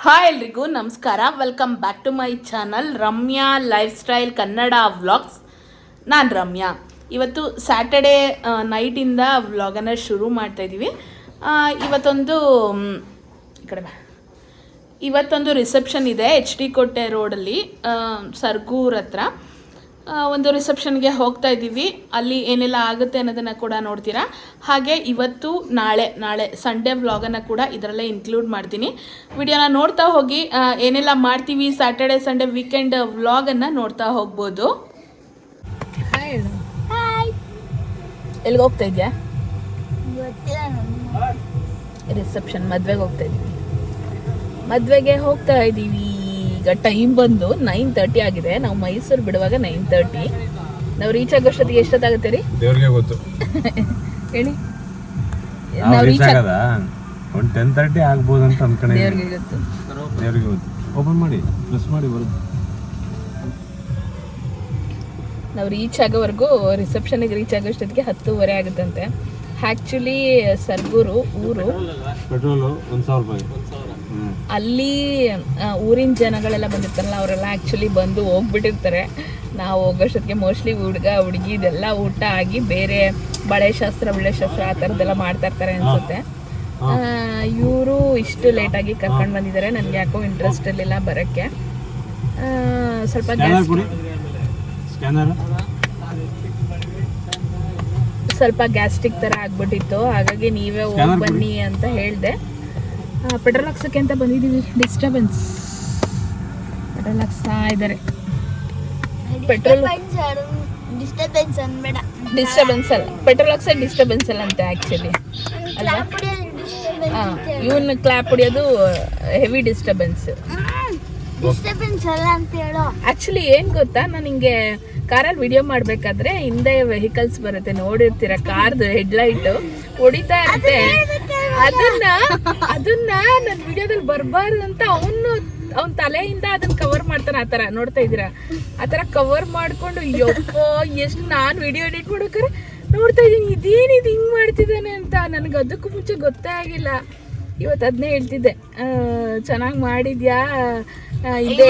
Hi ಎಲ್ರಿಗೂ ನಮಸ್ಕಾರ. Welcome back to my channel Ramya lifestyle Kannada vlogs ನಾನು ರಮ್ಯಾ. ಇವತ್ತು ಸ್ಯಾಟರ್ಡೇ ನೈಟಿಂದ ವ್ಲಾಗನ್ನು ಶುರು ಮಾಡ್ತಾ ಆ, ಇವತ್ತೊಂದು ಈ ಕಡೆ ಇವತ್ತೊಂದು ರಿಸೆಪ್ಷನ್ ಇದೆ ಎಚ್ ಡಿ ಕೋಟೆ ರೋಡಲ್ಲಿ ಸರ್ಗೂರ್ ಹತ್ರ. ಒಂದು ರಿಸೆಪ್ಷನ್ಗೆ ಹೋಗ್ತಾ ಇದ್ದೀವಿ. ಅಲ್ಲಿ ಏನೆಲ್ಲ ಆಗುತ್ತೆ ಅನ್ನೋದನ್ನು ಕೂಡ ನೋಡ್ತೀರಾ? ಹಾಗೆ ಇವತ್ತು ನಾಳೆ ನಾಳೆ ಸಂಡೇ ವ್ಲಾಗನ್ನು ಕೂಡ ಇದರಲ್ಲೇ ಇನ್ಕ್ಲೂಡ್ ಮಾಡ್ತೀನಿ. ವಿಡಿಯೋನ ನೋಡ್ತಾ ಹೋಗಿ ಏನೆಲ್ಲ ಮಾಡ್ತೀವಿ ಸ್ಯಾಟರ್ಡೆ ಸಂಡೇ ವೀಕೆಂಡ್ ವ್ಲಾಗನ್ನು ನೋಡ್ತಾ ಹೋಗ್ಬೋದು. ಹಾಯ್ ಎಲ್ಲಿಗೆ ಹೋಗ್ತಾ ಇದೆಯಾ? ರಿಸೆಪ್ಷನ್ ಮದುವೆಗೆ ಹೋಗ್ತಾ ಇದ್ದೀವಿ. ಮದುವೆಗೆ ಹೋಗ್ತಾ ಇದ್ದೀವಿ. ಈಗ ಟೈಮ್ ಬಂದು ನೈನ್ ತರ್ಟಿ ಆಗಿದೆ. ನಾವು ಮೈಸೂರು ಬಿಡುವಾಗ ನೈನ್ ತರ್ಟಿ ನಾವು ರೀಚ್ ಆಗೋಷ್ಟೊತ್ತಿಗೆ ಎಷ್ಟೊತ್ತಾಗುತ್ತೆ ರೀ ದೇವ್ರಿಗೆ ಗೊತ್ತು. ಹೇಳಿ. ನಾವು ರೀಚ್ ಆಗದ? ಒಂದು ಟೆನ್ ತರ್ಟಿ ಆಗ್ಬೋದು ಅಂತ ಅನ್ಕೊಂಡೆ ದೇವ್ರಿಗೆ ಗೊತ್ತು. ದೇವ್ರಿಗೆ ಗೊತ್ತು. ಓಪನ್ ಮಾಡಿ ಪ್ರೆಸ್ ಮಾಡಿ ಬರುತ್ತೆ ನಾವು ರೀಚ್ ಆಗೋವರೆಗೂ ರಿಸೆಪ್ಷನ್ಗೆ ರೀಚ್ ಆಗೋಷ್ಟೊತ್ತಿಗೆ ಹತ್ತೂವರೆ ಆಗುತ್ತಂತೆ. ಆ್ಯಕ್ಚುಲಿ ಸರ್ಗೂರು ಊರು ಪೆಟ್ರೋಲು ಒಂದು ಸಾವಿರ ರೂಪಾಯಿ. ಅಲ್ಲಿ ಊರಿನ ಜನಗಳೆಲ್ಲ ಬಂದಿರ್ತಾರಲ್ಲ ಅವರೆಲ್ಲ ಆ್ಯಕ್ಚುಲಿ ಬಂದು ಹೋಗ್ಬಿಟ್ಟಿರ್ತಾರೆ. ನಾವು ಹೋಗೋಷ್ಟೊತ್ತಿಗೆ ಮೋಸ್ಟ್ಲಿ ಹುಡುಗ ಹುಡುಗಿ ಇದೆಲ್ಲ ಊಟ ಆಗಿ ಬೇರೆ ಬಳೆ ಶಾಸ್ತ್ರ ಬಳೆ ಶಾಸ್ತ್ರ ಆ ಥರದ್ದೆಲ್ಲ ಮಾಡ್ತಾ ಇರ್ತಾರೆ ಅನಿಸುತ್ತೆ. ಇವರು ಇಷ್ಟು ಲೇಟಾಗಿ ಕರ್ಕೊಂಡು ಬಂದಿದ್ದಾರೆ ನನಗೆ ಯಾಕೋ ಇಂಟ್ರೆಸ್ಟ್ ಇರಲಿಲ್ಲ ಬರೋಕ್ಕೆ. ಸ್ವಲ್ಪ ಸ್ವಲ್ಪ ಗ್ಯಾಸ್ಟ್ರಿಕ್ ಥರ ಆಗ್ಬಿಟ್ಟಿತ್ತು ಹಾಗಾಗಿ ನೀವೇ ಹೋಗಿ ಬನ್ನಿ ಅಂತ ಹೇಳಿದೆ. ಪೆಟ್ರೋಲ್ ಹಾಕ್ಸೋಕ್ಕೆ ಅಂತ ಬಂದಿದ್ದೀವಿ. ಡಿಸ್ಟರ್ಬೆನ್ಸ್ ಪೆಟ್ರೋಲ್ ಹಾಕ್ಸ್ತಾ ಇದ್ದಾರೆ. ಪೆಟ್ರೋಲ್ ಡಿಸ್ಟರ್ಬೆನ್ಸ್ ಅನ್ಬೇಡ. ಡಿಸ್ಟರ್ಬೆನ್ಸ್ ಅಲ್ಲ. ಪೆಟ್ರೋಲ್ ಹಾಕ್ಸೋದು ಡಿಸ್ಟರ್ಬೆನ್ಸ್ ಅಲ್ಲ ಅಂತ ಆ್ಯಕ್ಚುಲಿ ಇವನ್ನ ಹಾಂ ಕ್ಲಾಪ್ ಹೊಡಿಯೋದು ಹೆವಿ ಡಿಸ್ಟರ್ಬೆನ್ಸ್ ಡಿಸ್ಟರ್ಬೆನ್ಸ್ ಅಲ್ಲ ಅಂತ ಹೇಳೋ. ಆಕ್ಚುಲಿ ಏನ್ ಗೊತ್ತಾ? ನಾನು ಹಿಂಗೆ ಕಾರಲ್ಲಿ ವಿಡಿಯೋ ಮಾಡ್ಬೇಕಾದ್ರೆ ಹಿಂದೆ ವೆಹಿಕಲ್ಸ್ ಬರುತ್ತೆ. ನೋಡಿರ್ತೀರ? ಕಾರ್ದು ಹೆಡ್ಲೈಟ್ ಹೊಡಿತಾ ಇರುತ್ತೆ. ಅದನ್ನ ಅದನ್ನ ನನ್ನ ವಿಡಿಯೋದಲ್ಲಿ ಬರಬಾರ್ದು ಅಂತ ಅವನು ಅವನ ತಲೆಯಿಂದ ಅದನ್ನ ಕವರ್ ಮಾಡ್ತಾನೆ ಆ ಥರ. ನೋಡ್ತಾ ಇದ್ದೀರಾ? ಆ ಥರ ಕವರ್ ಮಾಡ್ಕೊಂಡು ಯಪ್ಪೋ ಎಷ್ಟು ನಾನು ವಿಡಿಯೋ ಎಡಿಟ್ ಮಾಡ್ಬೇಕಾರೆ ನೋಡ್ತಾ ಇದ್ದೀನಿ. ಇದೇನಿದು ಹಿಂಗೆ ಮಾಡ್ತಿದ್ದಾನೆ ಅಂತ ನನಗೆ ಅದಕ್ಕೂ ಮುಂಚೆ ಗೊತ್ತೇ ಆಗಿಲ್ಲ. ಇವತ್ತು ಅದನ್ನೇ ಹೇಳ್ತಿದ್ದೆ. ಚೆನ್ನಾಗಿ ಮಾಡಿದ್ಯಾ? ಇದೆ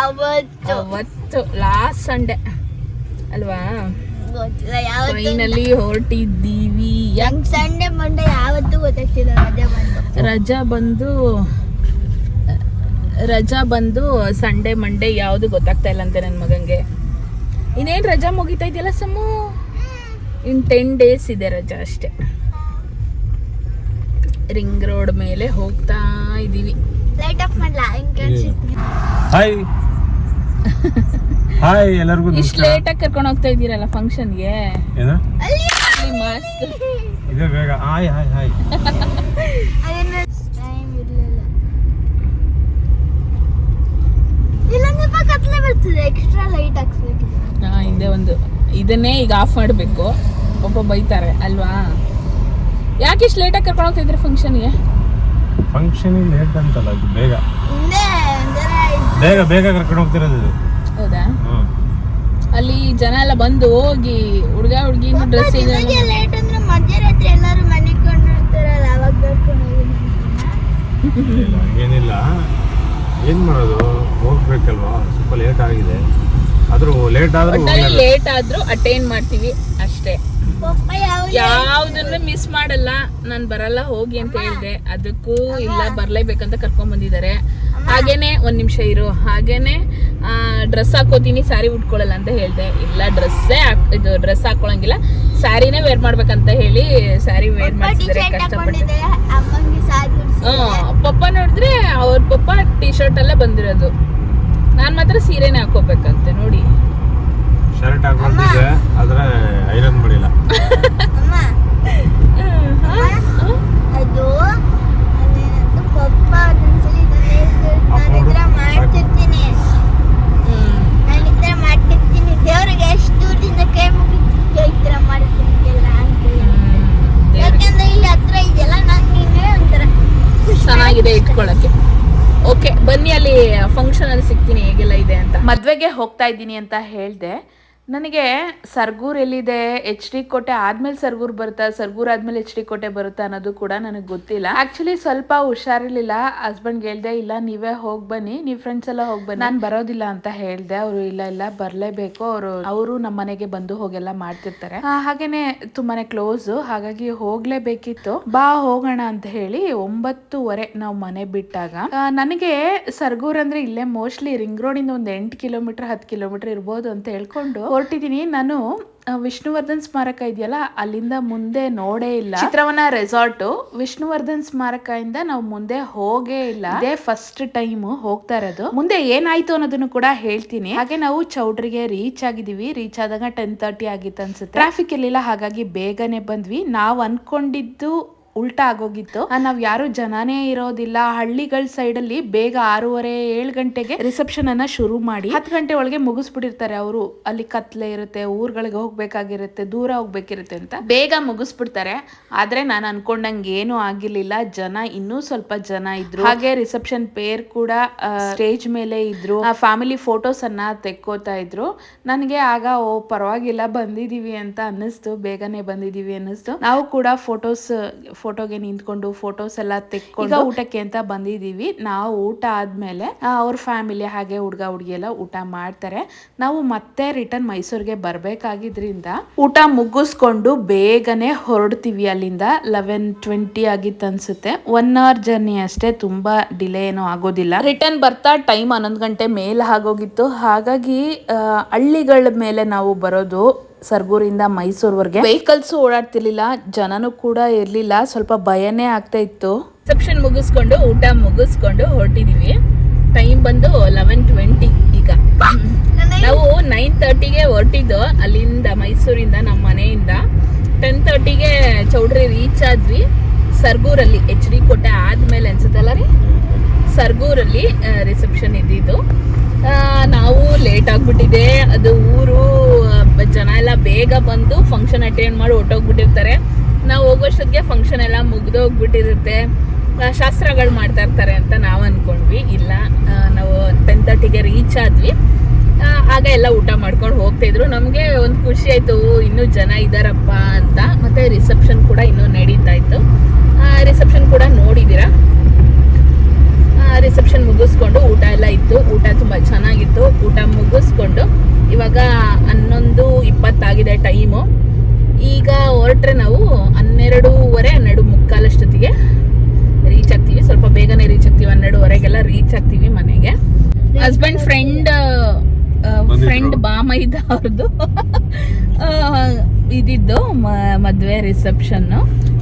ಅವತ್ತು. ಲಾಸ್ಟ್ ಸಂಡೆ ಅಲ್ವಾ? ಗೊತ್ತಿಲ್ಲ ಯಾವತ್ತು ಫೈನಲಿ ಹೊರಟಿದ್ದೀವಿ ನಂಗೆ ಸಂಡೆ ಮಂಡೆ ಯಾವತ್ತೂ ಗೊತ್ತಾಗ್ತಿಲ್ಲ ರಜೆ ಬಂದು. ರಜಾ ಬಂದು ರಜಾ ಬಂದು ಸಂಡೇ ಮಂಡೇ ಯಾವುದು ಗೊತ್ತಾಗ್ತಾ ಇಲ್ಲ ಅಂತೆ ನನ್ನ ಮಗಂಗೆ. ಇನ್ನೇನು ರಜಾ ಮುಗಿತಾ ಇದೆಯಲ್ಲ ಸಮ್ಮು ಇನ್ ಟೆನ್ ಡೇಸ್ ಇದೆ ರಜಾ ಅಷ್ಟೇ. ರಿಂಗ್ ರೋಡ್ ಮೇಲೆ ಹೋಗ್ತಾ ಇದ್ದೀವಿ. ಲೈಟ್ ಆಫ್ ಮಾಡ್ಲಾ? ಹಿಂಗೆ ಕಾಣಿಸುತ್ತೆ ಹಾಯ್ ಹಾಯ್ ಎಲ್ಲರಿಗೂ ಇಷ್ಟು ಲೇಟ್ ಆಗಿ ಕರ್ಕೊಂಡು ಹೋಗ್ತಾ ಇದ್ದೀರಲ್ಲ ಫಂಕ್ಷನ್ಗೆ ಏನು? ಮಸ್ತ್ ಇದೆ ಬೇಗ. Hi hi hi extra light ಹಾಕ್ಸ್ಬೇಕಿದೆ ಹಾ ಹಿಂದೆ ಒಂದು. ಇದನ್ನೇ ಈಗ ಆಫ್ ಮಾಡಬೇಕು. ಒಬ್ಬ ಬೈತಾರೆ ಅಲ್ವಾ? ಯಾಕೆ ಇಷ್ಟು ಲೇಟಾಗಿ ಕರ್ಕೊಂಡು ಹೋಗ್ತಾ ಫಂಕ್ಷನ್ ಫಂಕ್ಷನ್ಗೆ ಫಂಕ್ಷನಿಗೆ ಲೇಟ್ ಅಂತಲ್ಲ ಬೇಗ. ಬೇಗ ಬೇಗ ಕರ್ಕೊಂಡು ಹೋಗ್ತಿರೋದು ಇದು. ಹೌದಾ? ಅಲ್ಲಿ ಜನ ಎಲ್ಲ ಬಂದು ಹೋಗಿ ಹುಡುಗ ಹುಡುಗಿ ಡ್ರೆಸ್ ಲೇಟ್ ಅಂದ್ರೆ ಮಧ್ಯರಾತ್ರಿ ಎಲ್ಲರೂ ಮನೆಗೆ ಕೊಂಡಿರ್ತಾರಲ್ಲ ಅವಾಗ ಕರ್ಕೊಂಡು ಹೋಗಿ ಏನಿಲ್ಲ. ಏನು ಮಾಡೋದು? ಹೋಗ್ಬೇಕಲ್ವಾ? ಸ್ವಲ್ಪ ಲೇಟ್ ಆಗಿದೆ. ಆದ್ರೂ ಲೇಟ್ ಆದ್ರೂ ಒಟ್ಟಲ್ಲಿ ಲೇಟ್ ಆದ್ರೂ ಅಟೆಂಡ್ ಮಾಡ್ತೀವಿ ಅಷ್ಟೇ. ಯಾವ್ದನ್ನು ಮಿಸ್ ಮಾಡಲ್ಲ. ನಾನು ಬರಲ್ಲ ಹೋಗಿ ಅಂತ ಹೇಳಿದೆ. ಅದಕ್ಕೂ ಇಲ್ಲ ಬರ್ಲೇಬೇಕಂತ ಕರ್ಕೊಂಡ್ ಬಂದಿದ್ದಾರೆ. ಹಾಗೇನೆ ಒಂದ್ ನಿಮಿಷ ಇರು. ಹಾಗೇನೆ ಡ್ರೆಸ್ ಹಾಕೋತೀನಿ ಸ್ಯಾರಿ ಉಟ್ಕೊಳ್ಳಲ್ಲ ಅಂತ ಹೇಳ್ದೆ. ಇಲ್ಲ ಡ್ರೆಸ್ಸೇ ಇದು ಡ್ರೆಸ್ ಹಾಕೊಳಂಗಿಲ್ಲ ಸ್ಯಾರಿನೇ ವೇರ್ ಮಾಡ್ಬೇಕಂತ ಹೇಳಿ ಸ್ಯಾರಿ ವೇರ್ ಮಾಡಿದ್ರೆ ಮಾಡಿಸಿದ್ರೆ ಕಷ್ಟಪಟ್ಟು ಪಪ್ಪ ನೋಡಿದ್ರೆ ಅವ್ರ ಪಪ್ಪ ಟಿ ಶರ್ಟ್ ಅಲ್ಲೇ ಬಂದಿರೋದು. ನಾನ್ ಮಾತ್ರ ಸೀರೆನೇ ಹಾಕೋಬೇಕಂತೆ ನೋಡಿ. ಶರ್ಟ್ ಹಾಕೊಂಡಿದ್ದೆ ಆದ್ರೆ ಐರನ್ ಮಾಡಿಲ್ಲ ಅಮ್ಮ ಅದು ಅದೇನಂತ ಪಪ್ಪ ಒಂದೊಂದ್ಸಲಿ ನಾನು ಈ ಥರ ಮಾಡ್ತಿರ್ತೀನಿ ಹ್ಮ್ ನಾನು ಈ ಥರ ಮಾಡ್ತಿರ್ತೀನಿ ದೇವ್ರಿಗೆ ಎಷ್ಟು ದೂರದಿಂದ ಕೈ ಮುಗಿತಿದ್ದೆ ಈ ಥರ ಮಾಡ್ತಿರ್ತಿಲ್ಲ ಅಂತ ಹೇಳಿ. ದೇವ್ರಿಗೆ ಯಾಕಂದ್ರೆ ಇಲ್ಲಿ ಹತ್ರ ಇದೆಯಲ್ಲ ನಂಗೆ ಹಿಂಗೆ ಒಂಥರ ಖುಷಿ ಚೆನ್ನಾಗಿದೆ ಇಟ್ಕೊಳ್ಳಕ್ಕೆ ಓಕೆ ಬನ್ನಿ ಅಲ್ಲಿ ಫಂಕ್ಷನ್ ಅಲ್ಲಿ ಸಿಗ್ತೀನಿ ಹೇಗೆಲ್ಲ ಇದೆ ಅಂತ ಮದ್ವೆಗೆ ಹೋಗ್ತಾ ಇದ್ದೀನಿ ಅಂತ ಹೇಳ್ದೆ. ನನಗೆ ಸರ್ಗೂರ್ ಎಲ್ಲಿದೆ? ಎಚ್ ಡಿ ಕೋಟೆ ಆದ್ಮೇಲೆ ಸರ್ಗೂರ್ ಬರುತ್ತಾ? ಸರ್ಗೂರ್ ಆದ್ಮೇಲೆ ಎಚ್ ಡಿ ಕೋಟೆ ಬರುತ್ತಾ ಅನ್ನೋದು ಕೂಡ ನನಗೆ ಗೊತ್ತಿಲ್ಲ. ಆಕ್ಚುಲಿ ಸ್ವಲ್ಪ ಹುಷಾರಿರ್ಲಿಲ್ಲ. ಹಸ್ಬೆಂಡ್ ಹೇಳ್ದೆ, ಇಲ್ಲ, ನೀವೇ ಹೋಗ್ ಬನ್ನಿ. ನೀವ್ ಫ್ರೆಂಡ್ಸ್ ಎಲ್ಲ ಹೋಗ್ ಬನ್ನಿ. ನಾನು ಬರೋದಿಲ್ಲ ಅಂತ ಹೇಳ್ದೆ. ಅವರು, ಇಲ್ಲ ಇಲ್ಲ, ಬರ್ಲೇಬೇಕು. ಅವರು ಅವರು ನಮ್ಮ ಮನೆಗೆ ಬಂದು ಹೋಗೆಲ್ಲ ಮಾಡ್ತಿರ್ತಾರೆ. ಹಾಗೇನೆ ತುಂಬಾನೇ ಕ್ಲೋಸ್ ಹಾಗಾಗಿ ಹೋಗ್ಲೇಬೇಕಿತ್ತು. ಬಾ, ಹೋಗೋಣ ಅಂತ ಹೇಳಿ ಒಂಬತ್ತುವರೆ ನಾವು ಮನೆ ಬಿಟ್ಟಾಗ ನನಗೆ ಸರ್ಗೂರ್ ಅಂದ್ರೆ ಇಲ್ಲೇ ಮೋಸ್ಟ್ಲಿ ರಿಂಗ್ ರೋಡ್ ಇಂದ ಒಂದ್ ಎಂಟು ಕಿಲೋಮೀಟರ್, ಹತ್ತು ಕಿಲೋಮೀಟರ್ ಇರ್ಬೋದು ಅಂತ ಹೇಳ್ಕೊಂಡು ಹೊರಟಿದೀನಿ ನಾನು ವಿಷ್ಣುವರ್ಧನ್ ಸ್ಮಾರಕ ಇದೆಯಲ್ಲ ಅಲ್ಲಿಂದ ಮುಂದೆ ನೋಡೇ ಇಲ್ಲ. ಚಿತ್ರವನ ರೆಸಾರ್ಟು ವಿಷ್ಣುವರ್ಧನ್ ಸ್ಮಾರಕದಿಂದ ನಾವು ಮುಂದೆ ಹೋಗೇ ಇಲ್ಲ. ಇದೇ ಫಸ್ಟ್ ಟೈಮ್ ಹೋಗ್ತಾ ಇರೋದು. ಮುಂದೆ ಏನಾಯ್ತು ಅನ್ನೋದನ್ನು ಕೂಡ ಹೇಳ್ತೀನಿ. ಹಾಗೆ ನಾವು ಚೌಡ್ರಿಗೆ ರೀಚ್ ಆಗಿದೀವಿ ರೀಚ್ ಆದಾಗ ಟೆನ್ ತರ್ಟಿ ಆಗಿತ್ತು ಅನ್ಸುತ್ತೆ. ಟ್ರಾಫಿಕ್ ಇರಲಿಲ್ಲ ಹಾಗಾಗಿ ಬೇಗನೆ ಬಂದ್ವಿ. ನಾವು ಅನ್ಕೊಂಡಿದ್ದು ಉಲ್ಟಾ ಆಗೋಗಿತ್ತು ನಾವ್ ಯಾರು ಜನನೇ ಇರೋದಿಲ್ಲ. ಹಳ್ಳಿಗಳ ಸೈಡ್ ಅಲ್ಲಿ ಬೇಗ ಆರೂವರೆ, ಏಳು ಗಂಟೆಗೆ ರಿಸೆಪ್ಷನ್ ಅನ್ನ ಶುರು ಮಾಡಿ ಹತ್ತು ಗಂಟೆ ಒಳಗೆ ಮುಗಿಸ್ಬಿಟ್ಟಿರ್ತಾರೆ ಅವರು. ಅಲ್ಲಿ ಕತ್ಲೆ ಇರುತ್ತೆ, ಊರ್ಗಳಿಗೆ ಹೋಗ್ಬೇಕಾಗಿರುತ್ತೆ, ದೂರ ಹೋಗ್ಬೇಕಿರುತ್ತೆ ಅಂತ. ಬೇಗ ಮುಗಿಸ್ಬಿಡ್ತಾರೆ. ಆದ್ರೆ ನಾನು ಅನ್ಕೊಂಡಂಗೆ ಏನು ಆಗಿರ್ಲಿಲ್ಲ. ಜನ ಇನ್ನೂ ಸ್ವಲ್ಪ ಜನ ಇದ್ರು. ಹಾಗೆ ರಿಸೆಪ್ಷನ್ ಪೇರ್ ಕೂಡ ಸ್ಟೇಜ್ ಮೇಲೆ ಇದ್ರು. ಫ್ಯಾಮಿಲಿ ಫೋಟೋಸ್ ಅನ್ನ ತೆಕ್ಕೋತಾ ಇದ್ರು. ನನಗೆ ಆಗ, ಓ, ಪರವಾಗಿಲ್ಲ, ಬಂದಿದೀವಿ ಅಂತ ಅನ್ನಿಸ್ತು. ಬೇಗನೆ ಬಂದಿದೀವಿ ಅನ್ನಿಸ್ತು. ನಾವು ಕೂಡ ಫೋಟೋಸ್ ಫೋಟೋಗೆ ನಿಂತ್ಕೊಂಡು ಫೋಟೋಸ್ ಎಲ್ಲ ತೆಕ್ಕೊಂಡು ಊಟಕ್ಕೆ ಅಂತ ಬಂದಿದೀವಿ ನಾವು ಊಟ ಆದ್ಮೇಲೆ ಅವ್ರ ಫ್ಯಾಮಿಲಿ ಹಾಗೆ ಹುಡ್ಗ ಹುಡುಗಿ ಎಲ್ಲ ಊಟ ಮಾಡ್ತಾರೆ. ನಾವು ಮತ್ತೆ ರಿಟರ್ನ್ ಮೈಸೂರಿಗೆ ಬರ್ಬೇಕಾಗಿದ್ರಿಂದ ಊಟ ಮುಗಿಸ್ಕೊಂಡು ಬೇಗನೆ ಹೊರಡ್ತೀವಿ ಅಲ್ಲಿಂದ. ಲೆವೆನ್ ಟ್ವೆಂಟಿ ಆಗಿತ್ತು ಅನ್ಸುತ್ತೆ. ಒನ್ ಅವರ್ ಜರ್ನಿ ಅಷ್ಟೇ, ತುಂಬಾ ಡಿಲೇ ಏನೋ ಆಗೋದಿಲ್ಲ. ರಿಟರ್ನ್ ಬರ್ತಾ ಟೈಮ್ ಹನ್ನೊಂದು ಗಂಟೆ ಮೇಲೆ ಆಗೋಗಿತ್ತು. ಹಾಗಾಗಿ ಹಳ್ಳಿಗಳ ಮೇಲೆ ನಾವು ಬರೋದು ಸರ್ಗೂರಿಂದ ಮೈಸೂರ್ವರೆಗೆ. ವೆಹಿಕಲ್ಸ್ ಓಡಾಡ್ತಿರ್ಲಿಲ್ಲ ಜನನೂ ಕೂಡ ಇರ್ಲಿಲ್ಲ ಸ್ವಲ್ಪ ಭಯನೇ ಆಗ್ತಾ ಇತ್ತು. ರಿಸೆಪ್ಷನ್ ಮುಗಿಸ್ಕೊಂಡು ಊಟ ಮುಗಿಸ್ಕೊಂಡು ಹೊರಟಿದೀವಿ. ಟೈಮ್ ಬಂದು ಲೆವೆನ್ ಟ್ವೆಂಟಿ ಈಗ. ನಾವು ನೈನ್ ತರ್ಟಿಗೆ ಹೊರಟಿದ್ದು ಅಲ್ಲಿಂದ ಮೈಸೂರಿಂದ ನಮ್ಮ ಮನೆಯಿಂದ. ಟೆನ್ ತರ್ಟಿಗೆ ಚೌಡ್ರಿ ರೀಚ್ ಆದ್ವಿ. ಸರ್ಗೂರಲ್ಲಿ ಎಚ್ ಡಿ ಕೋಟೆ ಆದ್ಮೇಲೆ ಅನ್ಸುತ್ತಲ್ಲ ರೀ? ಸರ್ಗೂರಲ್ಲಿ ರಿಸೆಪ್ಷನ್ ಇದ್ದಿದ್ದು. ನಾವು ಲೇಟ್ ಆಗಿಬಿಟ್ಟಿದೆ. ಅದು ಊರು ಜನ ಎಲ್ಲ ಬೇಗ ಬಂದು ಫಂಕ್ಷನ್ ಅಟೆಂಡ್ ಮಾಡಿ ಹೊಟ್ಟೋಗ್ಬಿಟ್ಟಿರ್ತಾರೆ ನಾವು ಹೋಗೋಷ್ಟೊತ್ತಿಗೆ ಫಂಕ್ಷನ್ ಎಲ್ಲ ಮುಗ್ದೋಗ್ಬಿಟ್ಟಿರುತ್ತೆ. ಶಾಸ್ತ್ರಗಳು ಮಾಡ್ತಾ ಇರ್ತಾರೆ ಅಂತ ನಾವು ಅಂದ್ಕೊಂಡ್ವಿ ಇಲ್ಲ ನಾವು ಟೆನ್ ತರ್ಟಿಗೆ ರೀಚ್ ಆದ್ವಿ. ಆಗ ಎಲ್ಲ ಊಟ ಮಾಡ್ಕೊಂಡು ಹೋಗ್ತಾ ಇದ್ರು. ನಮಗೆ ಒಂದು ಖುಷಿ ಆಯಿತು ಇನ್ನೂ ಜನ ಇದ್ದಾರಪ್ಪ ಅಂತ. ಮತ್ತೆ ರಿಸೆಪ್ಷನ್ ಕೂಡ ಇನ್ನೂ ನಡೀತಾ ರಿಸೆಪ್ಷನ್ ಕೂಡ ನೋಡಿದ್ದೀರಾ ರಿಸೆಪ್ಷನ್ ಮುಗಿಸ್ಕೊಂಡು ಊಟ ಎಲ್ಲ ಇತ್ತು ಊಟ ತುಂಬ ಚೆನ್ನಾಗಿತ್ತು ಊಟ ಮುಗಿಸ್ಕೊಂಡು ಇವಾಗ ಹನ್ನೊಂದು ಇಪ್ಪತ್ತಾಗಿದೆ ಟೈಮು ಈಗ ಹೊರಟ್ರೆ ನಾವು ಹನ್ನೆರಡೂವರೆ ಹನ್ನೆರಡು ಮುಕ್ಕಾಲಷ್ಟೊತ್ತಿಗೆ ರೀಚ್ ಆಗ್ತೀವಿ. ಸ್ವಲ್ಪ ಬೇಗನೆ ರೀಚ್ ಆಗ್ತೀವಿ. ಹನ್ನೆರಡುವರೆಗೆಲ್ಲ ರೀಚ್ ಆಗ್ತೀವಿ ಮನೆಗೆ. ಹಸ್ಬೆಂಡ್ ಫ್ರೆಂಡ್ ಫ್ರೆಂಡ್ ಬಾಮೈದ ಅವ್ರದ್ದು ಇದಿದ್ದು ಮದುವೆ ರಿಸೆಪ್ಷನ್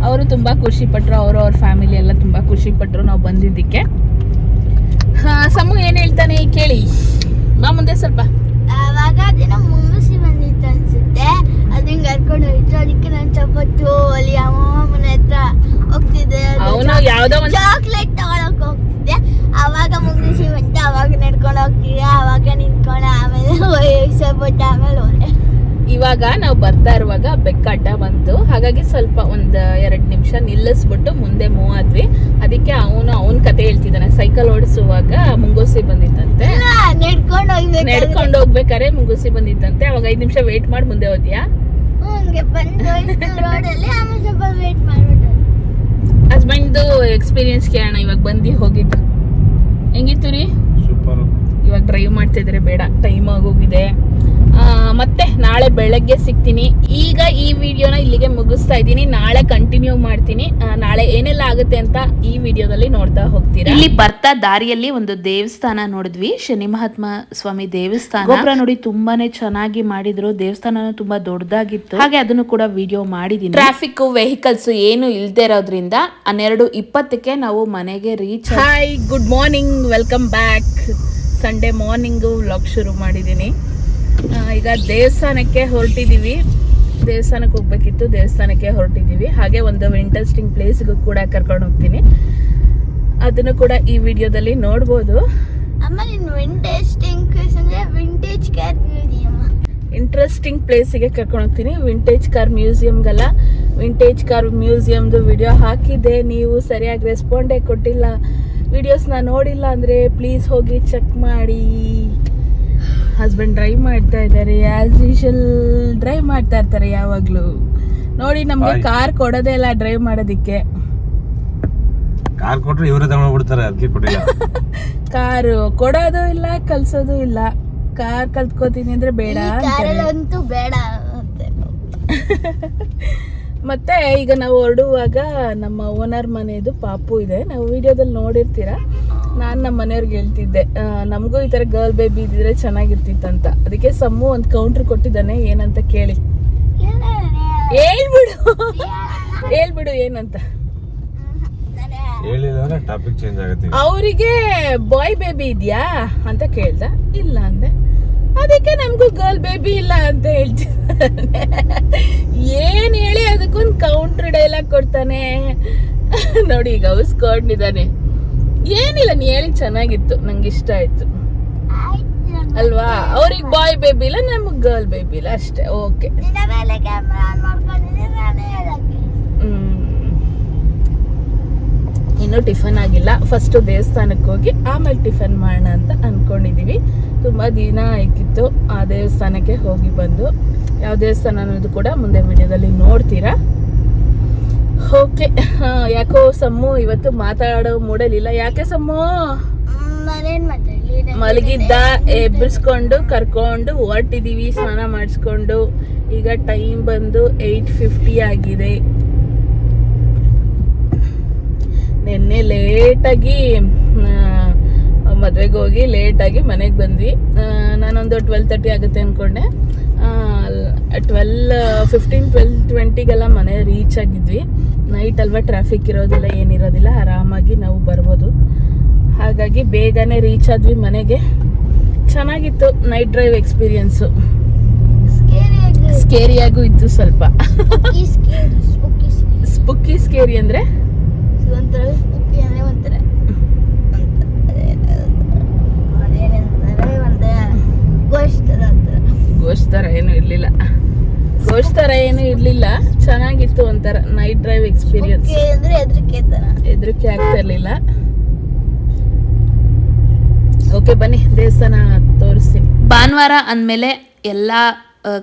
ಅವರು ತುಂಬಾ ಖುಷಿ ಪಟ್ರು. ಅವರು ಅವ್ರ ಫ್ಯಾಮಿಲಿ ಎಲ್ಲ ತುಂಬಾ ಖುಷಿ ಪಟ್ರು ನಾವು ಬಂದಿದ್ದಕ್ಕೆ. ಹಾ, ಸಮು ಏನ್ ಹೇಳ್ತಾನೆ ಕೇಳಿ. ಬಾ ಮುಂದೆ ಸ್ವಲ್ಪ. ಆವಾಗ ಅದೇನೋ ಮುಂಗುಸಿ ಬಂದಿತ್ತು ಅನ್ಸುತ್ತೆ. ಅದನ್ನ ಕರ್ಕೊಂಡು ಹೋಯ್ತು ಅದಕ್ಕೆ ನಾನು ಚಪ್ಪತ್ತು ಅಲ್ಲಿ ಅಮ್ಮನ ಹತ್ರ ಹೋಗ್ತಿದ್ದೆ. ಅವನು ಯಾವ್ದೋ ಒಂದು ಚಾಕ್ಲೇಟ್ ತಗೊಳಕ್ ಹೋಗ್ತಿದ್ದೆ. ಅವಾಗ ಮುಂಗುಸಿ ಬಂತ ಅವಾಗ ನಡ್ಕೊಂಡು ಹೋಗ್ತಿದ್ದೆ. ಅವಾಗ ನಿಂತ್ಕೊಂಡು ಆಮೇಲೆ ಸ್ವಲ್ಪ ಆಮೇಲೆ ಹೋದೆ. ಇವಾಗ ನಾವು ಬರ್ತಾ ಇರುವಾಗ ಬೆಕ್ಕ ಅಡ್ಡ ಬಂತು. ಹಾಗಾಗಿ ಸ್ವಲ್ಪ ಒಂದ್ ಎರಡ್ ನಿಮಿಷ ನಿಲ್ಲಿಸ್ಬಿಟ್ಟು ಮುಂದೆ ಮೂವ್ ಆದ್ವಿ. ಅದಕ್ಕೆ ಅವನು ಅವನ ಕತೆ ಹೇಳ್ತಿದ್ದಾನೆ. ಸೈಕಲ್ ಓಡಿಸುವಾಗ ಮುಂಗೋಸಿ ಬಂದಿತ್ತಂತೆ. ನಡ್ಕೊಂಡು ಹೋಗ್ಬೇಕಾರೆ ಮುಂಗುಸಿ ಬಂದಿತ್ತಂತೆ. ಅವಾಗ ಐದ್ ನಿಮಿಷ ವೇಟ್ ಮಾಡಿ ಮುಂದೆ ಹೋದ್ಯಾ? ಹಂಗೆ ಬಂದು ರೋಡಲ್ಲಿ ಆಮೇಲೆ ಸ್ವಲ್ಪ ವೇಟ್ ಮಾಡ್ಬಿಟ್ಟು ಹಸ್ಬೆಂಡ್ದು ಎಕ್ಸ್ಪೀರಿಯನ್ಸ್ ಕೇಳೋಣ ಇವಾಗ ಬಂದು ಹೋಗಿದ್ದು. ಹೆಂಗಿತ್ತು ರೀ? ಸೂಪರ್ ಇವಾಗ ಡ್ರೈವ್ ಮಾಡ್ತಿದ್ರೆ ಬೇಡ. ಟೈಮ್ ಆಗೋಗಿದೆ ಮತ್ತೆ ನಾಳೆ ಬೆಳಗ್ಗೆ ಸಿಗ್ತೀನಿ. ಈಗ ಈ ವಿಡಿಯೋನ ಇಲ್ಲಿಗೆ ಮುಗಿಸ್ತಾ ಇದ್ದೀನಿ. ನಾಳೆ ಕಂಟಿನ್ಯೂ ಮಾಡ್ತೀನಿ. ನಾಳೆ ಏನೆಲ್ಲ ಆಗುತ್ತೆ ಅಂತ ಈ ವಿಡಿಯೋದಲ್ಲಿ ನೋಡ್ತಾ ಹೋಗ್ತೀರಾ? ಇಲ್ಲಿ ಬರ್ತಾ ದಾರಿಯಲ್ಲಿ ಒಂದು ದೇವಸ್ಥಾನ ನೋಡಿದ್ವಿ. ಶನಿ ಮಹಾತ್ಮ ಸ್ವಾಮಿ ದೇವಸ್ಥಾನ. ಗೋಪುರ ನೋಡಿ ತುಂಬಾನೇ ಚೆನ್ನಾಗಿ ಮಾಡಿದ್ರು. ದೇವಸ್ಥಾನ ತುಂಬಾ ದೊಡ್ಡದಾಗಿತ್ತು. ಹಾಗೆ ಅದನ್ನು ಕೂಡ ವಿಡಿಯೋ ಮಾಡಿದೀನಿ ಟ್ರಾಫಿಕ್ ವೆಹಿಕಲ್ಸ್ ಏನು ಇಲ್ದೇ ಇರೋದ್ರಿಂದ ಹನ್ನೆರಡು ಇಪ್ಪತ್ತಕ್ಕೆ ನಾವು ಮನೆಗೆ reach hi good morning welcome back Sunday morning vlog ಶುರು ಮಾಡಿದ್ದೀನಿ. ಈಗ ದೇವಸ್ಥಾನಕ್ಕೆ ಹೊರಟಿದ್ದೀವಿ ದೇವಸ್ಥಾನಕ್ಕೆ ಹೋಗ್ಬೇಕಿತ್ತು ದೇವಸ್ಥಾನಕ್ಕೆ ಹೊರಟಿದ್ದೀವಿ ಹಾಗೆ ಒಂದು ಇಂಟ್ರೆಸ್ಟಿಂಗ್ ಪ್ಲೇಸ್ಗೂ ಕೂಡ ಕರ್ಕೊಂಡು ಹೋಗ್ತೀನಿ. ಅದನ್ನು ಕೂಡ ಈ ವಿಡಿಯೋದಲ್ಲಿ ನೋಡ್ಬೋದು. ಇಂಟ್ರೆಸ್ಟಿಂಗ್ ಪ್ಲೇಸಿಗೆ ಕರ್ಕೊಂಡು ಹೋಗ್ತೀನಿ. ವಿಂಟೇಜ್ ಕಾರ್ ಮ್ಯೂಸಿಯಮ್ಗೆಲ್ಲ ವಿಂಟೇಜ್ ಕಾರ್ ಮ್ಯೂಸಿಯಮ್ದು ವಿಡಿಯೋ ಹಾಕಿದ್ದೆ. ನೀವು ಸರಿಯಾಗಿ ರೆಸ್ಪಾಂಡೇ ಕೊಟ್ಟಿಲ್ಲ. ವಿಡಿಯೋಸ್ನ ನೋಡಿಲ್ಲ ಅಂದರೆ ಪ್ಲೀಸ್ ಹೋಗಿ ಚೆಕ್ ಮಾಡಿ. ಹಸ್ಬೆಂಡ್ ಡ್ರೈವ್ ಮಾಡ್ತಾ ಇದ್ದಾರೆ. ಆಸ್ ಯೂಶಲ್ ಡ್ರೈವ್ ಮಾಡ್ತಾ ಇರ್ತಾರೆ ಯಾವಾಗ್ಲೂ. ನೋಡಿ ನಮ್ಗೆ ಕಾರ್ ಕೊಡೋದೇ ಇಲ್ಲ ಡ್ರೈವ್ ಮಾಡೋದಿಕ್ಕೆ. ಕಾರ್ ಕೊಟ್ರೆ ಇವರೇ ತಗೊಂಡ್ಬಿಡ್ತಾರೆ ಅದಕ್ಕೆ ಕೊಟ್ಟಿಲ್ಲ. ಕಾರು ಕೊಡೋದು ಇಲ್ಲ ಕಲ್ಸೋದು ಇಲ್ಲ. ಕಾರ್ ಕಲ್ತ್ಕೋತೀನಿ ಅಂದ್ರೆ ಬೇಡ ಅಂತೂ ಕಾರಲ್ಲಂತೂ ಬೇಡ ಅಂತೆ. ಮತ್ತೆ ಈಗ ನಾವು ಹೊರಡುವಾಗ ನಮ್ಮ ಓನರ್ ಮನೆಯದು ಪಾಪು ಇದೆ. ನಾವು ವಿಡಿಯೋದಲ್ಲಿ ನೋಡಿರ್ತೀರ? ನಾನು ನಮ್ಮ ಮನೆಯವ್ರಿಗೆ ಹೇಳ್ತಿದ್ದೆ ನಮಗೂ ಈ ಥರ ಗರ್ಲ್ ಬೇಬಿ ಇದ್ದಿದ್ರೆ ಚೆನ್ನಾಗಿರ್ತಿತ್ತಂತ. ಅದಕ್ಕೆ ಸಮ್ಮು ಒಂದು ಕೌಂಟ್ರ್ ಕೊಟ್ಟಿದ್ದಾನೆ ಏನಂತ ಕೇಳಿ. ಹೇಳ್ಬಿಡು. ಹೇಳ್ಬಿಡು ಏನಂತ. ಅವರಿಗೆ ಬಾಯ್ ಬೇಬಿ ಇದೆಯಾ? ಅಂತ ಕೇಳ್ದ. ಇಲ್ಲ ಅಂದೆ. ಅದಕ್ಕೆ ನಮಗೂ ಗರ್ಲ್ ಬೇಬಿ ಇಲ್ಲ ಅಂತ ಏನ್ ಹೇಳಿ ಅದಕ್ಕೊಂದು ಕೌಂಟರ್ ಡೈಲಾಗ್ ಕೊಡ್ತಾನೆ. ನೋಡಿ ಈಗ ಉಸ್ಕೊಂಡಿದ್ದಾನೆ ಏನಿಲ್ಲ ನೀ ಹೇಳಿ ಚೆನ್ನಾಗಿತ್ತು ನಂಗೆ ಇಷ್ಟ ಆಯ್ತು. ಅಲ್ವಾ? ಅವ್ರಿಗೆ ಬಾಯ್ ಬೇಬಿ ಇಲ್ಲ ನಮಗ್ ಗರ್ಲ್ ಬೇಬಿ ಇಲ್ಲ ಅಷ್ಟೇ. ಓಕೆ ನಿನ್ನ ಇನ್ನೂ ಟಿಫನ್ ಆಗಿಲ್ಲ. ಫಸ್ಟು ದೇವಸ್ಥಾನಕ್ಕೆ ಹೋಗಿ ಆಮೇಲೆ ಟಿಫನ್ ಮಾಡೋಣ ಅಂತ ಅನ್ಕೊಂಡಿದೀವಿ. ತುಂಬಾ ದಿನ ಆಯ್ತಿತ್ತು ಆ ದೇವಸ್ಥಾನಕ್ಕೆ ಹೋಗಿ ಬಂದು. ಯಾವ ದೇವಸ್ಥಾನ ಅನ್ನೋದು ಕೂಡ ಮುಂದೆ ವಿಡಿಯೋದಲ್ಲಿ ನೋಡ್ತೀರಾ? ಓಕೆ ಯಾಕೋ ಸಮ್ಮು ಇವತ್ತು ಮಾತಾಡೋ ಮೂಡಲಿಲ್ಲ ಯಾಕೆ ಸಮ್ಮು? ಮಲಗಿದ್ದ ಎಬ್ಬಿಸ್ಕೊಂಡು ಕರ್ಕೊಂಡು ಹೊರಟಿದೀವಿ ಸ್ನಾನ ಮಾಡಿಸ್ಕೊಂಡು. ಈಗ ಟೈಮ್ ಬಂದು ಏಯ್ಟ್ ಫಿಫ್ಟಿ ಆಗಿದೆ. ನಿನ್ನೆ ಲೇಟಾಗಿ ಮದುವೆಗೆ ಹೋಗಿ ಲೇಟಾಗಿ ಮನೆಗೆ ಬಂದ್ವಿ. ನಾನೊಂದು ಟ್ವೆಲ್ ತರ್ಟಿ ಆಗುತ್ತೆ ಅಂದ್ಕೊಂಡೆ ಟ್ವೆಲ್ ಫಿಫ್ಟೀನ್ ಟ್ವೆಲ್ ಟ್ವೆಂಟಿಗೆಲ್ಲ ಮನೆ ರೀಚ್ ಆಗಿದ್ವಿ. ನೈಟ್ ಅಲ್ವಾ ಟ್ರಾಫಿಕ್ ಇರೋದಿಲ್ಲ ಏನಿರೋದಿಲ್ಲ ಆರಾಮಾಗಿ ನಾವು ಬರ್ಬೋದು. ಹಾಗಾಗಿ ಬೇಗನೆ ರೀಚ್ ಆದ್ವಿ ಮನೆಗೆ. ಚೆನ್ನಾಗಿತ್ತು ನೈಟ್ ಡ್ರೈವ್ ಎಕ್ಸ್ಪೀರಿಯನ್ಸು ಸ್ಕೇರಿಯಾಗೂ ಇತ್ತು ಸ್ವಲ್ಪ. ಸ್ಪುಕ್ಕಿ ಸ್ಕೇರಿ ಅಂದರೆ? ಒಂಥರ ಅಂದ್ರೆ ಒಂಥರ ಒಂಥರ ಅದೇನಂತಾರೆ ಒಂಥರ ghost ತರ ಒಂಥರ. ಗೋಶ್ ಥರ ಏನೂ ಇರಲಿಲ್ಲ. ಗೋಶ್ ಥರ ಏನೂ ಇರಲಿಲ್ಲ. ಚೆನ್ನಾಗಿತ್ತು ಒಂಥರ ನೈಟ್ ಡ್ರೈವ್ ಎಕ್ಸ್ಪೀರಿಯನ್ಸ್ ಅಂದ್ರೆ ಹೆದ್ರಿಕೆ ತರ. ಹೆದರಿಕೆ ಆಗ್ತಾ ಇರಲಿಲ್ಲ. ಓಕೆ ಬನ್ನಿ ದೇವಸ್ಥಾನ ತೋರಿಸ್ತೀನಿ. ಭಾನುವಾರ ಅಂದಮೇಲೆ ಎಲ್ಲ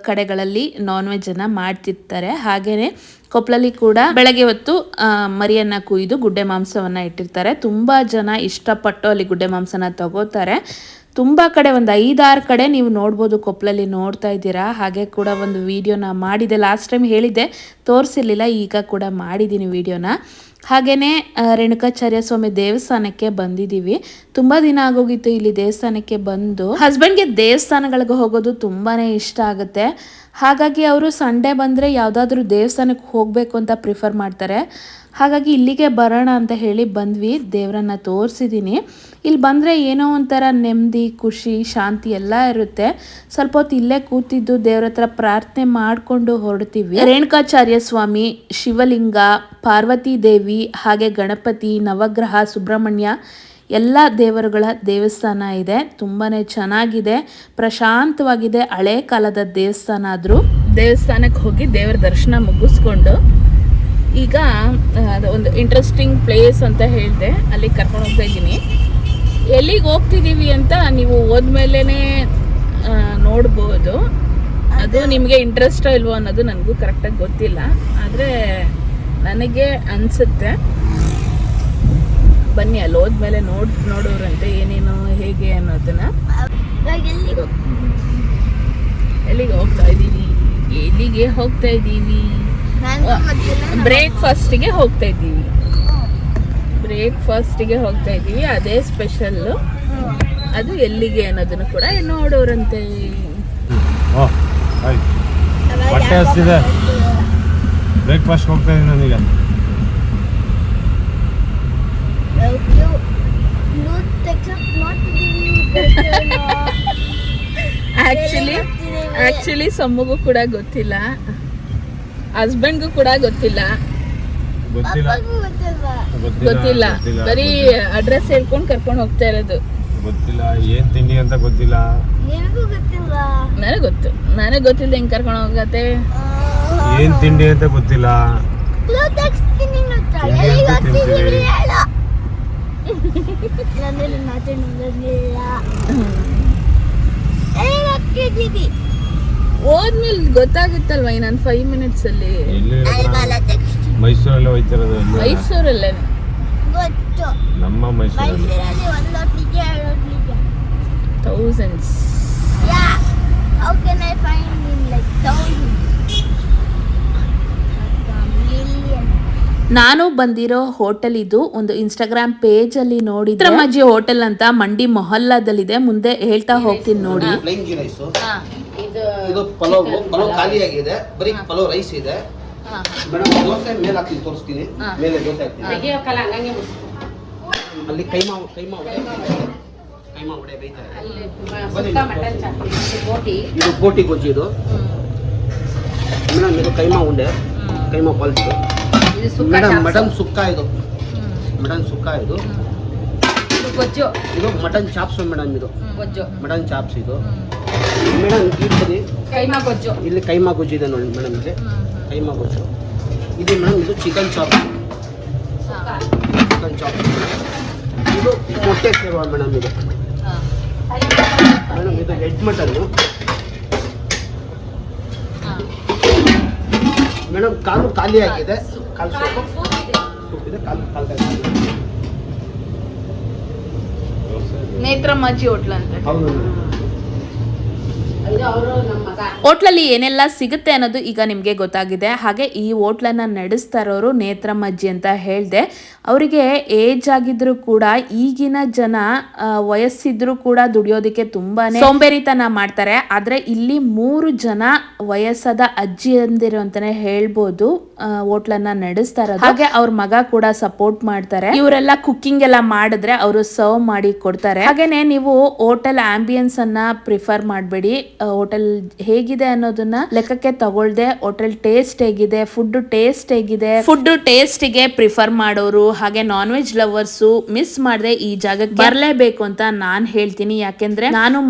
ಕಡೆಗಳಲ್ಲಿ ನಾನ್ ವೆಜ್ಜನ್ನು ಮಾಡ್ತಿರ್ತಾರೆ. ಹಾಗೆಯೇ ಕೊಪ್ಪಳಲ್ಲಿ ಕೂಡ ಬೆಳಗ್ಗೆ ಹೊತ್ತು ಮರಿಯನ್ನು ಕುಯ್ದು ಗುಡ್ಡೆ ಮಾಂಸವನ್ನು ಇಟ್ಟಿರ್ತಾರೆ. ತುಂಬ ಜನ ಇಷ್ಟಪಟ್ಟು ಅಲ್ಲಿ ಗುಡ್ಡೆ ಮಾಂಸನ ತಗೋತಾರೆ. ತುಂಬ ಕಡೆ ಒಂದು ಐದಾರು ಕಡೆ ನೀವು ನೋಡ್ಬೋದು ಕೊಪ್ಪಳಲ್ಲಿ ನೋಡ್ತಾ ಇದ್ದೀರಾ. ಹಾಗೆ ಕೂಡ ಒಂದು ವಿಡಿಯೋನ ಮಾಡಿದೆ. ಲಾಸ್ಟ್ ಟೈಮ್ ಹೇಳಿದ್ದೆ, ತೋರಿಸಿರ್ಲಿಲ್ಲ, ಈಗ ಕೂಡ ಮಾಡಿದ್ದೀನಿ ವಿಡಿಯೋನ ಹಾಗೆಯೇ ರೇಣುಕಾಚಾರ್ಯ ಸ್ವಾಮಿ ದೇವಸ್ಥಾನಕ್ಕೆ ಬಂದಿದ್ದೀವಿ. ತುಂಬ ದಿನ ಆಗೋಗಿತ್ತು ಇಲ್ಲಿ ದೇವಸ್ಥಾನಕ್ಕೆ ಬಂದು. ಹಸ್ಬೆಂಡ್ಗೆ ದೇವಸ್ಥಾನಗಳಿಗೆ ಹೋಗೋದು ತುಂಬಾ ಇಷ್ಟ ಆಗುತ್ತೆ. ಹಾಗಾಗಿ ಅವರು ಸಂಡೇ ಬಂದರೆ ಯಾವುದಾದ್ರೂ ದೇವಸ್ಥಾನಕ್ಕೆ ಹೋಗಬೇಕು ಅಂತ ಪ್ರಿಫರ್ ಮಾಡ್ತಾರೆ. ಹಾಗಾಗಿ ಇಲ್ಲಿಗೆ ಬರೋಣ ಅಂತ ಹೇಳಿ ಬಂದ್ವಿ, ದೇವರನ್ನ ತೋರಿಸಿದ್ದೀನಿ ಇಲ್ಲಿ ಬಂದರೆ ಏನೋ ಒಂಥರ ನೆಮ್ಮದಿ, ಖುಷಿ, ಶಾಂತಿ ಎಲ್ಲ ಇರುತ್ತೆ. ಸ್ವಲ್ಪ ಹೊತ್ತು ಇಲ್ಲೇ ಕೂತಿದ್ದು ದೇವ್ರ ಹತ್ರ ಪ್ರಾರ್ಥನೆ ಮಾಡಿಕೊಂಡು ಹೊರಡ್ತೀವಿ. ರೇಣುಕಾಚಾರ್ಯ ಸ್ವಾಮಿ, ಶಿವಲಿಂಗ, ಪಾರ್ವತಿ ದೇವಿ, ಹಾಗೆ ಗಣಪತಿ, ನವಗ್ರಹ, ಸುಬ್ರಹ್ಮಣ್ಯ ಎಲ್ಲ ದೇವರುಗಳ ದೇವಸ್ಥಾನ ಇದೆ. ತುಂಬಾ ಚೆನ್ನಾಗಿದೆ. ಪ್ರಶಾಂತವಾಗಿದೆ. ಹಳೆ ಕಾಲದ ದೇವಸ್ಥಾನ ಆದರೂ. ದೇವಸ್ಥಾನಕ್ಕೆ ಹೋಗಿ ದೇವರ ದರ್ಶನ ಮುಗಿಸ್ಕೊಂಡು ಈಗ ಒಂದು ಇಂಟ್ರೆಸ್ಟಿಂಗ್ ಪ್ಲೇಸ್ ಅಂತ ಹೇಳಿದೆ. ಅಲ್ಲಿಗೆ ಕರ್ಕೊಂಡು ಹೋಗ್ತಾ ಇದ್ದೀನಿ. ಎಲ್ಲಿಗೆ ಹೋಗ್ತಿದ್ದೀವಿ ಅಂತ ನೀವು ಹೋದ್ಮೇಲೇ ನೋಡ್ಬೋದು. ಅದು ನಿಮಗೆ ಇಂಟ್ರೆಸ್ಟೋ ಇಲ್ವೋ ಅನ್ನೋದು ನನಗೂ ಕರೆಕ್ಟಾಗಿ ಗೊತ್ತಿಲ್ಲ. ಆದರೆ ನನಗೆ ಅನಿಸುತ್ತೆ. ಬನ್ನಿ ಅಲ್ಲಿ ಹೋದ್ಮೇಲೆ ನೋಡ್ ನೋಡೋರಂತೆ ಏನೇನು ಹೇಗೆ ಅನ್ನೋದನ್ನ. ಎಲ್ಲಿಗೆ ಹೋಗ್ತಾ ಇದ್ದೀವಿ? ಎಲ್ಲಿಗೆ ಹೋಗ್ತಾ ಇದ್ದೀವಿ? ಬ್ರೇಕ್ಫಾಸ್ಟ್ಗೆ ಹೋಗ್ತಾ ಇದ್ದೀವಿ. ಬ್ರೇಕ್ಫಾಸ್ಟಿಗೆ ಹೋಗ್ತಾ ಇದ್ದೀವಿ ಅದೇ ಸ್ಪೆಷಲ್ಲು. ಅದು ಎಲ್ಲಿಗೆ ಅನ್ನೋದನ್ನು ಕೂಡ ನೋಡೋರಂತೆ. ಬ್ರೇಕ್ಫಾಸ್ಟ್ ಹೋಗ್ತಾ ಇದ್ದೀನಿ ಹೊಟ್ಟೆ ಯಾಕೋ you. ನನಗೆ ನೀವು ಬ್ಲೂತ್ ತೆಗ್ಸಕ್ ನೋಡ್ತಿದ್ದೀವಿ ಪೆಟ್ರೋಲ್ನ. ಆ್ಯಕ್ಚುಲಿ ಆ್ಯಕ್ಚುಲಿ ಸಮ್ಮಗೂ ಕೂಡ ಗೊತ್ತಿಲ್ಲ ಹಸ್ಬೆಂಡ್ಗೂ ಕೂಡ ಗೊತ್ತಿಲ್ಲ ಗೊತ್ತಿಲ್ಲ ಗೊತ್ತಿಲ್ಲ ಬರೀ ಅಡ್ರೆಸ್ ಹೇಳ್ಕೊಂಡು ಕರ್ಕೊಂಡು ಹೋಗ್ತಾ ಇರೋದು. ಗೊತ್ತಿಲ್ಲ ಏನ್ ತಿಂಡಿ ಅಂತ ಗೊತ್ತಿಲ್ಲ. ನನಗೆ ಗೊತ್ತು. ನನಗೆ ಗೊತ್ತಿಲ್ಲ ಹೆಂಗ್ ಕರ್ಕೊಂಡು ಹೋಗತ್ತೆ. ಏನ್ ತಿಂಡಿ ಅಂತ ಗೊತ್ತಿಲ್ಲ. ನನ್ನಲ್ಲಿ ಮಾತಾಡೋದಿಲ್ಲ. ಹೋದ್ಮೇಲೆ ಗೊತ್ತಾಗುತ್ತಲ್ವಾ ಇನ್ನೊಂದು ಫೈವ್ ಮಿನಿಟ್ಸ್ ಅಲ್ಲಿ? ಮೈಸೂರಲ್ಲೇ ಹೋಯ್ತಿರೋದು? ಮೈಸೂರಲ್ಲೇ. ಗೊತ್ತು. ನಮ್ಮ ಮೈಸೂರಲ್ಲಿ. Thousands ya how can I find in like thousand ನಾನು ಬಂದಿರೋ ಹೋಟೆಲ್ ಇದು ಒಂದು ಇನ್ಸ್ಟಾಗ್ರಾಮ್ ಪೇಜ್ ಅಲ್ಲಿ ನೋಡಿ ಮಜ್ಜಿ ಹೋಟೆಲ್ ಅಂತ ಮಂಡಿ ಮೊಹಲ್ಲಾದಲ್ಲಿದೆ. ಮುಂದೆ ಹೇಳ್ತಾ ಹೋಗ್ತೀನಿ ನೋಡಿ. ಇದು ಪಲಾವ್ ಪಲಾವ್ ಖಾಲಿ ಆಗಿದೆ. ಬರೀ ಪಲಾವ್ ರೈಸ್ ಇದೆ. ಮೇಡಮ್ ದೋಸೆ ಮೇಲೆ ಹಾಕ್ತೀನಿ ತೋರಿಸ್ತೀನಿ. ಮೇಲೆ ದೋಸೆ ಹಾಕ್ತೀನಿ. ಅಲ್ಲಿ ಕೈಮಾ ಕೈಮಾ ವಡೆ ಕೈಮಾ ವಡೆ ಬೇಯ್ತಾ ಇದೆ ಬನ್ನಿ ಇದು ಬೋಟಿ ಗೊಜ್ಜು ಇದು. ಮೇಡಮ್ ಇದು ಕೈಮಾ ಉಂಡೆ. Keema balls. Madam mutton sukka ಇದು. ಮಟನ್ ಸುಕ್ಕ ಇದು. ಗೊಜ್ಜು. ಇದು ಮಟನ್ ಚಾಪ್ಸ್ ಮೇಡಮ್ ಇದು. ಗೊಜ್ಜು. ಮಟನ್ ಚಾಪ್ಸ್ ಇದು. ಮೇಡಮ್ ಇಲ್ಲಿ ಇಲ್ಲಿ ಕೈಮಾ ಗೊಜ್ಜು ಇದೆ ನೋಡಿ ಮೇಡಮ್ ಇಲ್ಲಿ. ಕೈಮಾ ಗೊಜ್ಜು. ಇದು ಮೇಡಮ್ ಇದು ಚಿಕನ್ ಚಾಪ್. Chicken chop. ಇದು ಮೊಟ್ಟೆ ಸೇವಾ ಮೇಡಮ್ ಇದು. ಮೇಡಮ್ ಇದು ವೆಜ್ ಮಟನ್ನು ಮೇಡಮ್ ಕಾಲು ಖಾಲಿ ಆಗಿದೆ. ಕಾಲು ಸೂಪ್? ಸೂಪ್ ಇದೆ. ಕಾಲು ಕಾಲು ಖಾಲಿ ಆಗಿದೆ. ನೇತ್ರಮ್ಮಜ್ಜಿ ಹೋಟ್ಲ್ ಅಂತ ಹೌದು. ಹೋಟ್ಲಲ್ಲಿ ಏನೆಲ್ಲ ಸಿಗುತ್ತೆ ಅನ್ನೋದು ಈಗ ನಿಮಗೆ ಗೊತ್ತಾಗಿದೆ. ಹಾಗೆ ಈ ಹೋಟ್ಲನ್ನ ನಡೆಸ್ತಾ ಇರೋರು ನೇತ್ರಮ್ಮಾಜಿ ಅಂತ ಹೇಳಿದೆ. ಅವರಿಗೆ ಏಜ್ ಆಗಿದ್ರು ಕೂಡ ಈಗಿನ ಜನ ವಯಸ್ಸಿದ್ರು ಕೂಡ ದುಡಿಯೋದಕ್ಕೆ ತುಂಬಾನೇ ಸೋಂಬೇರಿತನ ಮಾಡ್ತಾರೆ. ಆದ್ರೆ ಇಲ್ಲಿ ಮೂರು ಜನ ವಯಸ್ಸಾದ ಅಜ್ಜಿಯಂದಿರು ಅಂತಾನೆ ಹೇಳ್ಬೋದು ಹೋಟ್ಲನ್ನ ನಡೆಸ್ತಾ ಇರೋದು. ಹಾಗೆ ಅವ್ರ ಮಗ ಕೂಡ ಸಪೋರ್ಟ್ ಮಾಡ್ತಾರೆ. ಇವರೆಲ್ಲ ಕುಕ್ಕಿಂಗ್ ಎಲ್ಲ ಮಾಡಿದ್ರೆ ಅವರು ಸರ್ವ್ ಮಾಡಿ ಕೊಡ್ತಾರೆ. ಹಾಗೇನೆ ನೀವು ಹೋಟೆಲ್ ಆಂಬಿಯನ್ಸ್ ಅನ್ನ ಪ್ರಿಫರ್ ಮಾಡಬೇಡಿ. ಹೋಟೆಲ್ ಹೇಗಿದೆ ಅನ್ನೋದನ್ನ ಲೆಕ್ಕಕ್ಕೆ ತಗೊಳ್ದೆ ಹೋಟೆಲ್ ಟೇಸ್ಟ್ ಹೇಗಿದೆ ಫುಡ್ ಟೇಸ್ಟ್ ಹೇಗಿದೆ. ಫುಡ್ ಟೇಸ್ಟ್ಗೆ ಪ್ರಿಫರ್ ಮಾಡೋರು ಹಾಗೆ ನಾನ್ ವೆಜ್ ಲವರ್ಸು ಮಿಸ್ ಮಾಡದೆ ಈ ಜಾಗಕ್ಕೆ ಬರಲೇಬೇಕು ಅಂತ ನಾನ್ ಹೇಳ್ತೀನಿ. ಯಾಕೆಂದ್ರೆ ನಾನು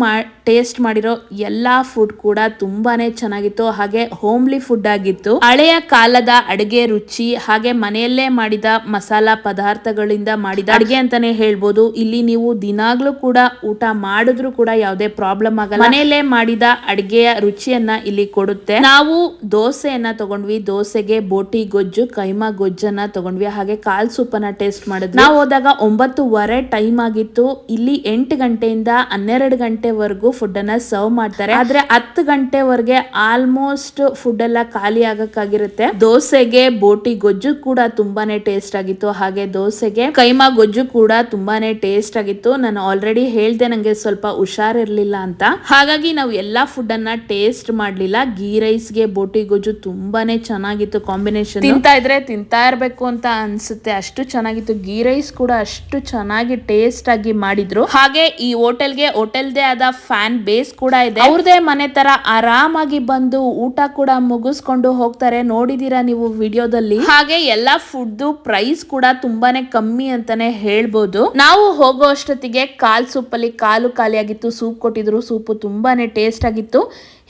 ಟೇಸ್ಟ್ ಮಾಡಿರೋ ಎಲ್ಲಾ ಫುಡ್ ಕೂಡ ತುಂಬಾನೇ ಚೆನ್ನಾಗಿತ್ತು. ಹಾಗೆ ಹೋಮ್ಲಿ ಫುಡ್ ಆಗಿತ್ತು. ಹಳೆಯ ಕಾಲದ ಅಡುಗೆ ರುಚಿ ಹಾಗೆ ಮನೆಯಲ್ಲೇ ಮಾಡಿದ ಮಸಾಲಾ ಪದಾರ್ಥಗಳಿಂದ ಮಾಡಿದ ಅಡುಗೆ ಅಂತಾನೆ ಹೇಳ್ಬೋದು. ಇಲ್ಲಿ ನೀವು ದಿನಾಗ್ಲೂ ಕೂಡ ಊಟ ಮಾಡಿದ್ರು ಕೂಡ ಯಾವುದೇ ಪ್ರಾಬ್ಲಮ್ ಆಗಲ್ಲ. ಮನೆಯಲ್ಲೇ ಮಾಡಿದ ಅಡುಗೆಯ ರುಚಿಯನ್ನ ಇಲ್ಲಿ ಕೊಡುತ್ತೆ. ನಾವು ದೋಸೆಯನ್ನ ತಗೊಂಡ್ವಿ. ದೋಸೆಗೆ ಬೋಟಿ ಗೊಜ್ಜು ಕೈಮಾ ಗೊಜ್ಜನ್ನ ತಗೊಂಡ್ವಿ. ಹಾಗೆ ಕಾಲ್ ಸೂಪನ್ನ ಟೇಸ್ಟ್ ಮಾಡಿದ್ವಿ. ನಾವು ಹೋದಾಗ ಒಂಬತ್ತುವರೆ ಟೈಮ್ ಆಗಿತ್ತು. ಇಲ್ಲಿ ಎಂಟು ಗಂಟೆಯಿಂದ ಹನ್ನೆರಡು ಗಂಟೆವರೆಗೂ ಫುಡ್ ಅನ್ನ ಸರ್ವ್ ಮಾಡ್ತಾರೆ. ಆದ್ರೆ ಹತ್ತು ಗಂಟೆವರೆಗೆ ಆಲ್ಮೋಸ್ಟ್ ಫುಡ್ ಎಲ್ಲ ಖಾಲಿ ಆಗಕ್ಕಾಗಿರುತ್ತೆ. ದೋಸೆಗೆ ಬೋಟಿ ಗೊಜ್ಜು ಕೂಡ ತುಂಬಾನೇ ಟೇಸ್ಟ್ ಆಗಿತ್ತು. ಹಾಗೆ ದೋಸೆಗೆ ಕೈಮಾ ಗೊಜ್ಜು ಕೂಡ ತುಂಬಾನೇ ಟೇಸ್ಟ್ ಆಗಿತ್ತು. ನಾನು ಆಲ್ರೆಡಿ ಹೇಳ್ದೆ ನಂಗೆ ಸ್ವಲ್ಪ ಹುಷಾರಿರ್ಲಿಲ್ಲ ಅಂತ. ಹಾಗಾಗಿ ನಾವು ಎಲ್ಲಾ ಫುಡ್ ಅನ್ನ ಟೇಸ್ಟ್ ಮಾಡ್ಲಿಲ್ಲ. ಗೀ ರೈಸ್ಗೆ ಬೋಟಿ ಗೊಜ್ಜು ತುಂಬಾನೇ ಚೆನ್ನಾಗಿತ್ತು ಕಾಂಬಿನೇಷನ್ ತಿಂತಾ ಇದ್ರೆ ತಿಂತಾ ಇರ್ಬೇಕು ಅಂತ ಅನ್ಸುತ್ತೆ. ಅಷ್ಟು ಚೆನ್ನಾಗಿತ್ತು. ಗೀ ರೈಸ್ ಕೂಡ ಅಷ್ಟು ಚೆನ್ನಾಗಿ ಟೇಸ್ಟ್ ಆಗಿ ಮಾಡಿದ್ರು. ಹಾಗೆ ಈ ಹೋಟೆಲ್ಗೆ ಹೋಟೆಲ್ದೇ ಆದ ಫ್ಯಾನ್ ಬೇಸ್ ಕೂಡ ಇದೆ. ಅವ್ರದೇ ಮನೆ ತರ ಆರಾಮಾಗಿ ಬಂದು ಊಟ ಕೂಡ ಮುಗಿಸ್ಕೊಂಡು ಹೋಗ್ತಾರೆ. ನೋಡಿದೀರಾ ನೀವು ವಿಡಿಯೋದಲ್ಲಿ? ಹಾಗೆ ಎಲ್ಲಾ ಫುಡ್ ಪ್ರೈಸ್ ಕೂಡ ತುಂಬಾನೇ ಕಮ್ಮಿ ಅಂತಾನೆ ಹೇಳ್ಬೋದು. ನಾವು ಹೋಗೋ ಅಷ್ಟೊತ್ತಿಗೆ ಕಾಲ್ ಸೂಪ್ ಅಲ್ಲಿ ಕಾಲು ಖಾಲಿ ಆಗಿತ್ತು ಸೂಪ್ ಕೊಟ್ಟಿದ್ರು. ಸೂಪು ತುಂಬಾನೇ ಟೇಸ್ಟ್ ಆಗಿತ್ತು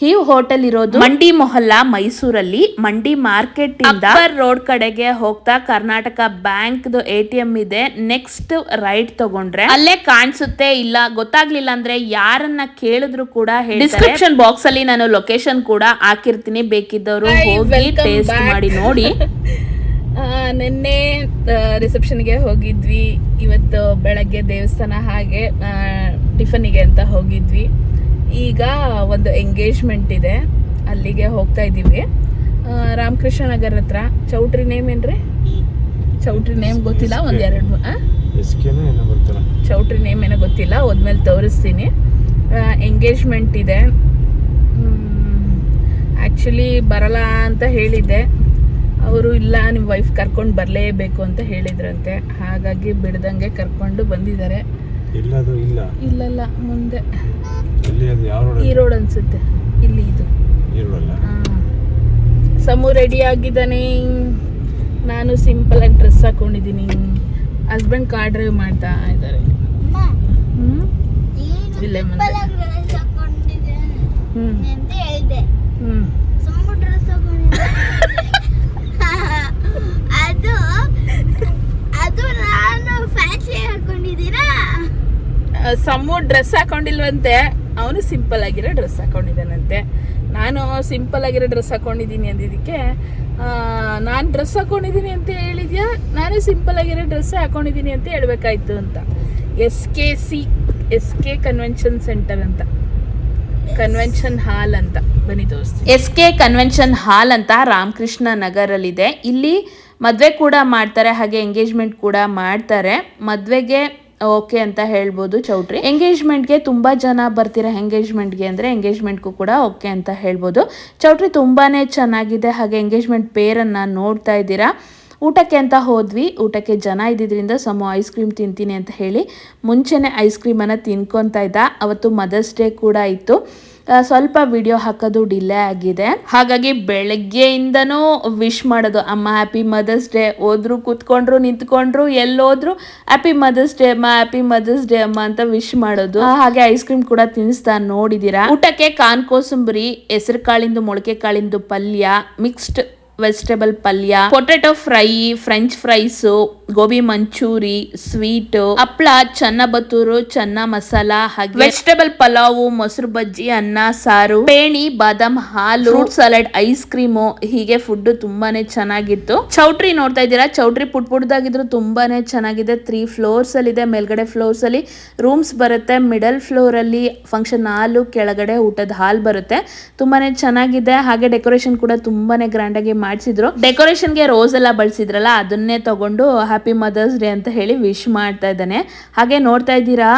ಈ ಹೋಟೆಲ್ ಇರೋದು ಮಂಡಿ ಮೊಹಲ್ಲಾ ಮೈಸೂರಲ್ಲಿ ಮಂಡಿ ಮಾರ್ಕೆಟ್ ಇಂದ ರೋಡ್ ಕಡೆಗೆ ಹೋಗ್ತಾ Karnataka bank A T M ಇದೆ. ನೆಕ್ಸ್ಟ್ ರೈಟ್ ತಗೊಂಡ್ರೆ ಅಲ್ಲೇ ಕಾಣಿಸುತ್ತೆ. ಇಲ್ಲ ಗೊತ್ತಾಗ್ಲಿಲ್ಲ ಅಂದ್ರೆ ಯಾರನ್ನ ಕೇಳಿದ್ರು ಕೂಡ ಡಿಸ್ಕ್ರಿಪ್ಷನ್ ಬಾಕ್ಸ್ ಅಲ್ಲಿ ನಾನು ಲೊಕೇಶನ್ ಕೂಡ ಹಾಕಿರ್ತೀನಿ. ಬೇಕಿದ್ದವರು ಹೋಗಿ ಟೇಸ್ಟ್ ಮಾಡಿ ನೋಡಿ. ನಿನ್ನೆ ರಿಸೆಪ್ಷನ್ಗೆ ಹೋಗಿದ್ವಿ. ಇವತ್ತು ಬೆಳಗ್ಗೆ ದೇವಸ್ಥಾನ ಹಾಗೆ ಟಿಫನಿಗೆ ಅಂತ ಹೋಗಿದ್ವಿ. ಈಗ ಒಂದು ಎಂಗೇಜ್ಮೆಂಟ್ ಇದೆ. ಅಲ್ಲಿಗೆ ಹೋಗ್ತಾ ಇದ್ದೀವಿ. ರಾಮಕೃಷ್ಣ ನಗರ ಹತ್ರ. ಚೌಟ್ರಿ ನೇಮ್ ಏನ್ರಿ? ಚೌಟ್ರಿ ನೇಮ್ ಗೊತ್ತಿಲ್ಲ? ಒಂದು ಎರಡು ಚೌಟ್ರಿ ನೇಮ್ ಏನೋ ಗೊತ್ತಿಲ್ಲ. ಹೋದ್ಮೇಲೆ ತೋರಿಸ್ತೀನಿ. ಎಂಗೇಜ್ಮೆಂಟ್ ಇದೆ. ಆ್ಯಕ್ಚುಲಿ ಬರಲ್ಲ ಅಂತ ಹೇಳಿದ್ದೆ. ಅವರು ಇಲ್ಲ ನಿಮ್ಮ ವೈಫ್ ಕರ್ಕೊಂಡು ಬರಲೇಬೇಕು ಅಂತ ಹೇಳಿದ್ರಂತೆ. ಹಾಗಾಗಿ ಬಿಡ್ದಂಗೆ ಕರ್ಕೊಂಡು ಬಂದಿದ್ದಾರೆ. ಇಲ್ಲ ಅದು ಇಲ್ಲ. ಇಲ್ಲಲ್ಲ ಮುಂದೆ. ಇಲ್ಲಿ ಅದು ಯಾವ ರೋಡ್ ಈ ರೋಡ್ ಅನ್ಸುತ್ತೆ. ಇಲ್ಲಿ ಇದು. ಈ ರೋಡ್ ಅಲ್ಲ? ಸಮು ರೆಡಿ ಆಗಿದ್ದಾನೆ. ನಾನು ಸಿಂಪಲ್ ಆಗಿ ಡ್ರೆಸ್ ಹಾಕೊಂಡಿದ್ದೀನಿ. ಹಸ್ಬೆಂಡ್ ಕಾರ್ ಡ್ರೈವ್ ಮಾಡ್ತಾ ಇದ್ದಾರೆ. ಇಲ್ಲೇ ಮುಂದೆ. simple ಆಗಿ dress ಹಾಕೊಂಡಿದ್ದೇನೆ ಹ್ಮ್ ಅಂತ ಹೇಳ್ದೆ ಹ್ಮ್ ಸುಮ್ಮ ಡ್ರೆಸ್ ಹಾಕೊಂಡಿದ್ದೆ ಅದು ಅದು ನಾನು ಫ್ಯಾನ್ಸಿ ಹಾಕೊಂಡಿದ್ದೀರಾ ಆ, ಸಮ್ಮು ಡ್ರೆಸ್ ಹಾಕೊಂಡಿಲ್ವಂತೆ, ಅವನು ಸಿಂಪಲ್ ಆಗಿರೋ ಡ್ರೆಸ್ ಹಾಕೊಂಡಿದ್ದಾನಂತೆ. ನಾನು ಸಿಂಪಲ್ ಆಗಿರೋ ಡ್ರೆಸ್ ಹಾಕೊಂಡಿದ್ದೀನಿ ಅಂದಿದ್ದಕ್ಕೆ ನಾನು ಡ್ರೆಸ್ ಹಾಕೊಂಡಿದ್ದೀನಿ ಅಂತ ಹೇಳಿದ್ಯಾ? ನಾನು ಸಿಂಪಲ್ ಆಗಿರೋ ಡ್ರೆಸ್ ಹಾಕೊಂಡಿದ್ದೀನಿ ಅಂತ ಹೇಳಬೇಕಾಯ್ತು ಅಂತ. S K C, S K convention centre ಅಂತ. ಕನ್ವೆನ್ಷನ್ ಹಾಲ್ ಅಂತ. ಬನ್ನಿ ತೋರಿಸ್ತೀನಿ. ಎಸ್ ಕೆ ಕನ್ವೆನ್ಷನ್ ಹಾಲ್ ಅಂತ ರಾಮಕೃಷ್ಣ ನಗರಲ್ಲಿದೆ. ಇಲ್ಲಿ ಮದುವೆ ಕೂಡ ಮಾಡ್ತಾರೆ, ಹಾಗೆ ಎಂಗೇಜ್ಮೆಂಟ್ ಕೂಡ ಮಾಡ್ತಾರೆ. ಮದುವೆಗೆ ಓಕೆ ಅಂತ ಹೇಳ್ಬೋದು ಚೌಟ್ರಿ. ಎಂಗೇಜ್ಮೆಂಟ್ಗೆ ತುಂಬ ಜನ ಬರ್ತೀರಾ? ಎಂಗೇಜ್ಮೆಂಟ್ಗೆ ಅಂದರೆ ಎಂಗೇಜ್ಮೆಂಟ್ಗೂ ಕೂಡ ಓಕೆ ಅಂತ ಹೇಳ್ಬೋದು. ಚೌಟ್ರಿ ತುಂಬಾ ಚೆನ್ನಾಗಿದೆ. ಹಾಗೆ ಎಂಗೇಜ್ಮೆಂಟ್ ಪೇರನ್ನು ನೋಡ್ತಾ ಇದ್ದೀರಾ? ಊಟಕ್ಕೆ ಅಂತ ಹೋದ್ವಿ. ಊಟಕ್ಕೆ ಜನ ಇದ್ದಿದ್ರಿಂದ ಸಮ ಐಸ್ ಕ್ರೀಮ್ ತಿಂತೀನಿ ಅಂತ ಹೇಳಿ ಮುಂಚೆನೇ ಐಸ್ ಕ್ರೀಮನ್ನು ತಿನ್ಕೊತಾ ಇದ್ದ. ಅವತ್ತು ಮದರ್ಸ್ ಡೇ ಕೂಡ ಇತ್ತು. ಸ್ವಲ್ಪ ವಿಡಿಯೋ ಹಾಕೋದು ಡಿಲೇ ಆಗಿದೆ. ಹಾಗಾಗಿ ಬೆಳಗ್ಗೆಯಿಂದನೂ ವಿಶ್ ಮಾಡೋದು, ಅಮ್ಮ ಹ್ಯಾಪಿ ಮದರ್ಸ್ ಡೇ ಹೋದ್ರು, ಕೂತ್ಕೊಂಡ್ರು, ನಿಂತ್ಕೊಂಡ್ರು, ಎಲ್ಲೋದ್ರು ಹ್ಯಾಪಿ ಮದರ್ಸ್ ಡೇ ಅಮ್ಮ ಹ್ಯಾಪಿ ಮದರ್ಸ್ ಡೇ ಅಮ್ಮ, ಅಂತ ವಿಶ್ ಮಾಡೋದು. ಹಾಗೆ ಐಸ್ ಕ್ರೀಮ್ ಕೂಡ ತಿನ್ನಿಸ್ತಾ ನೋಡಿದೀರಾ? ಊಟಕ್ಕೆ ಕಾನ್ ಕೋಸಂಬರಿ ಹೆಸರು ಕಾಳಿಂದು ಮೊಳಕೆ ಕಾಳಿಂದು ಪಲ್ಯ ಮಿಕ್ಸ್ಡ್ ವೆಜಿಟೇಬಲ್ ಪಲ್ಯ potato fry French fries gobi Manchurian sweet ಹಪ್ಳ ಚನ್ನ ಬತ್ತೂರು ಚನ್ನ ಮಸಾಲ ಹಾಗೆ ವೆಜಿಟೇಬಲ್ ಪಲಾವು ಮೊಸರು ಬಜ್ಜಿ ಅನ್ನ ಸಾರು ಪೇಣಿ ಬಾದಾಮ್ ಹಾಲು ಫ್ರೂಟ್ ಸಲಾಡ್ ಐಸ್ ಕ್ರೀಮ್ ಹೀಗೆ ಫುಡ್ ತುಂಬಾನೇ ಚೆನ್ನಾಗಿತ್ತು. ಚೌಟ್ರಿ ನೋಡ್ತಾ ಇದ್ದೀರಾ? ಚೌಟ್ರಿ ಪುಟ್ ಪುಟ್ದಾಗಿದ್ರು ತುಂಬಾನೇ ಚೆನ್ನಾಗಿದೆ. ತ್ರೀ ಫ್ಲೋರ್ಸ್ ಅಲ್ಲಿ ಇದೆ, ಮೇಲ್ಗಡೆ ಫ್ಲೋರ್ಸ್ ಅಲ್ಲಿ. ರೂಮ್ಸ್ ಬರುತ್ತೆ ಮಿಡಲ್ ಫ್ಲೋರ್ ಅಲ್ಲಿ ಫಂಕ್ಷನ್ ಹಾಲು ಕೆಳಗಡೆ ಊಟದ ಹಾಲ್ ಬರುತ್ತೆ. ತುಂಬಾನೇ ಚೆನ್ನಾಗಿದೆ. ಹಾಗೆ ಡೆಕೋರೇಷನ್ ಕೂಡ ತುಂಬಾನೇ ಗ್ರ್ಯಾಂಡ್ ಆಗಿ ಮಾಡಿಸಿದ್ರು. ಡೆಕೋರೇಷನ್ಗೆ ರೋಸ್ ಎಲ್ಲ ಬಳಸಿದ್ರಲ್ಲ, ಅದನ್ನೇ ತಗೊಂಡು ಹ್ಯಾಪಿ ಮದರ್ಸ್ ಡೇ ಅಂತ ಹೇಳಿ ವಿಶ್ ಮಾಡ್ತಾ ಇದ್ದಾನೆ. ಹಾಗೆ ನೋಡ್ತಾ ಇದ್ದೀರಾ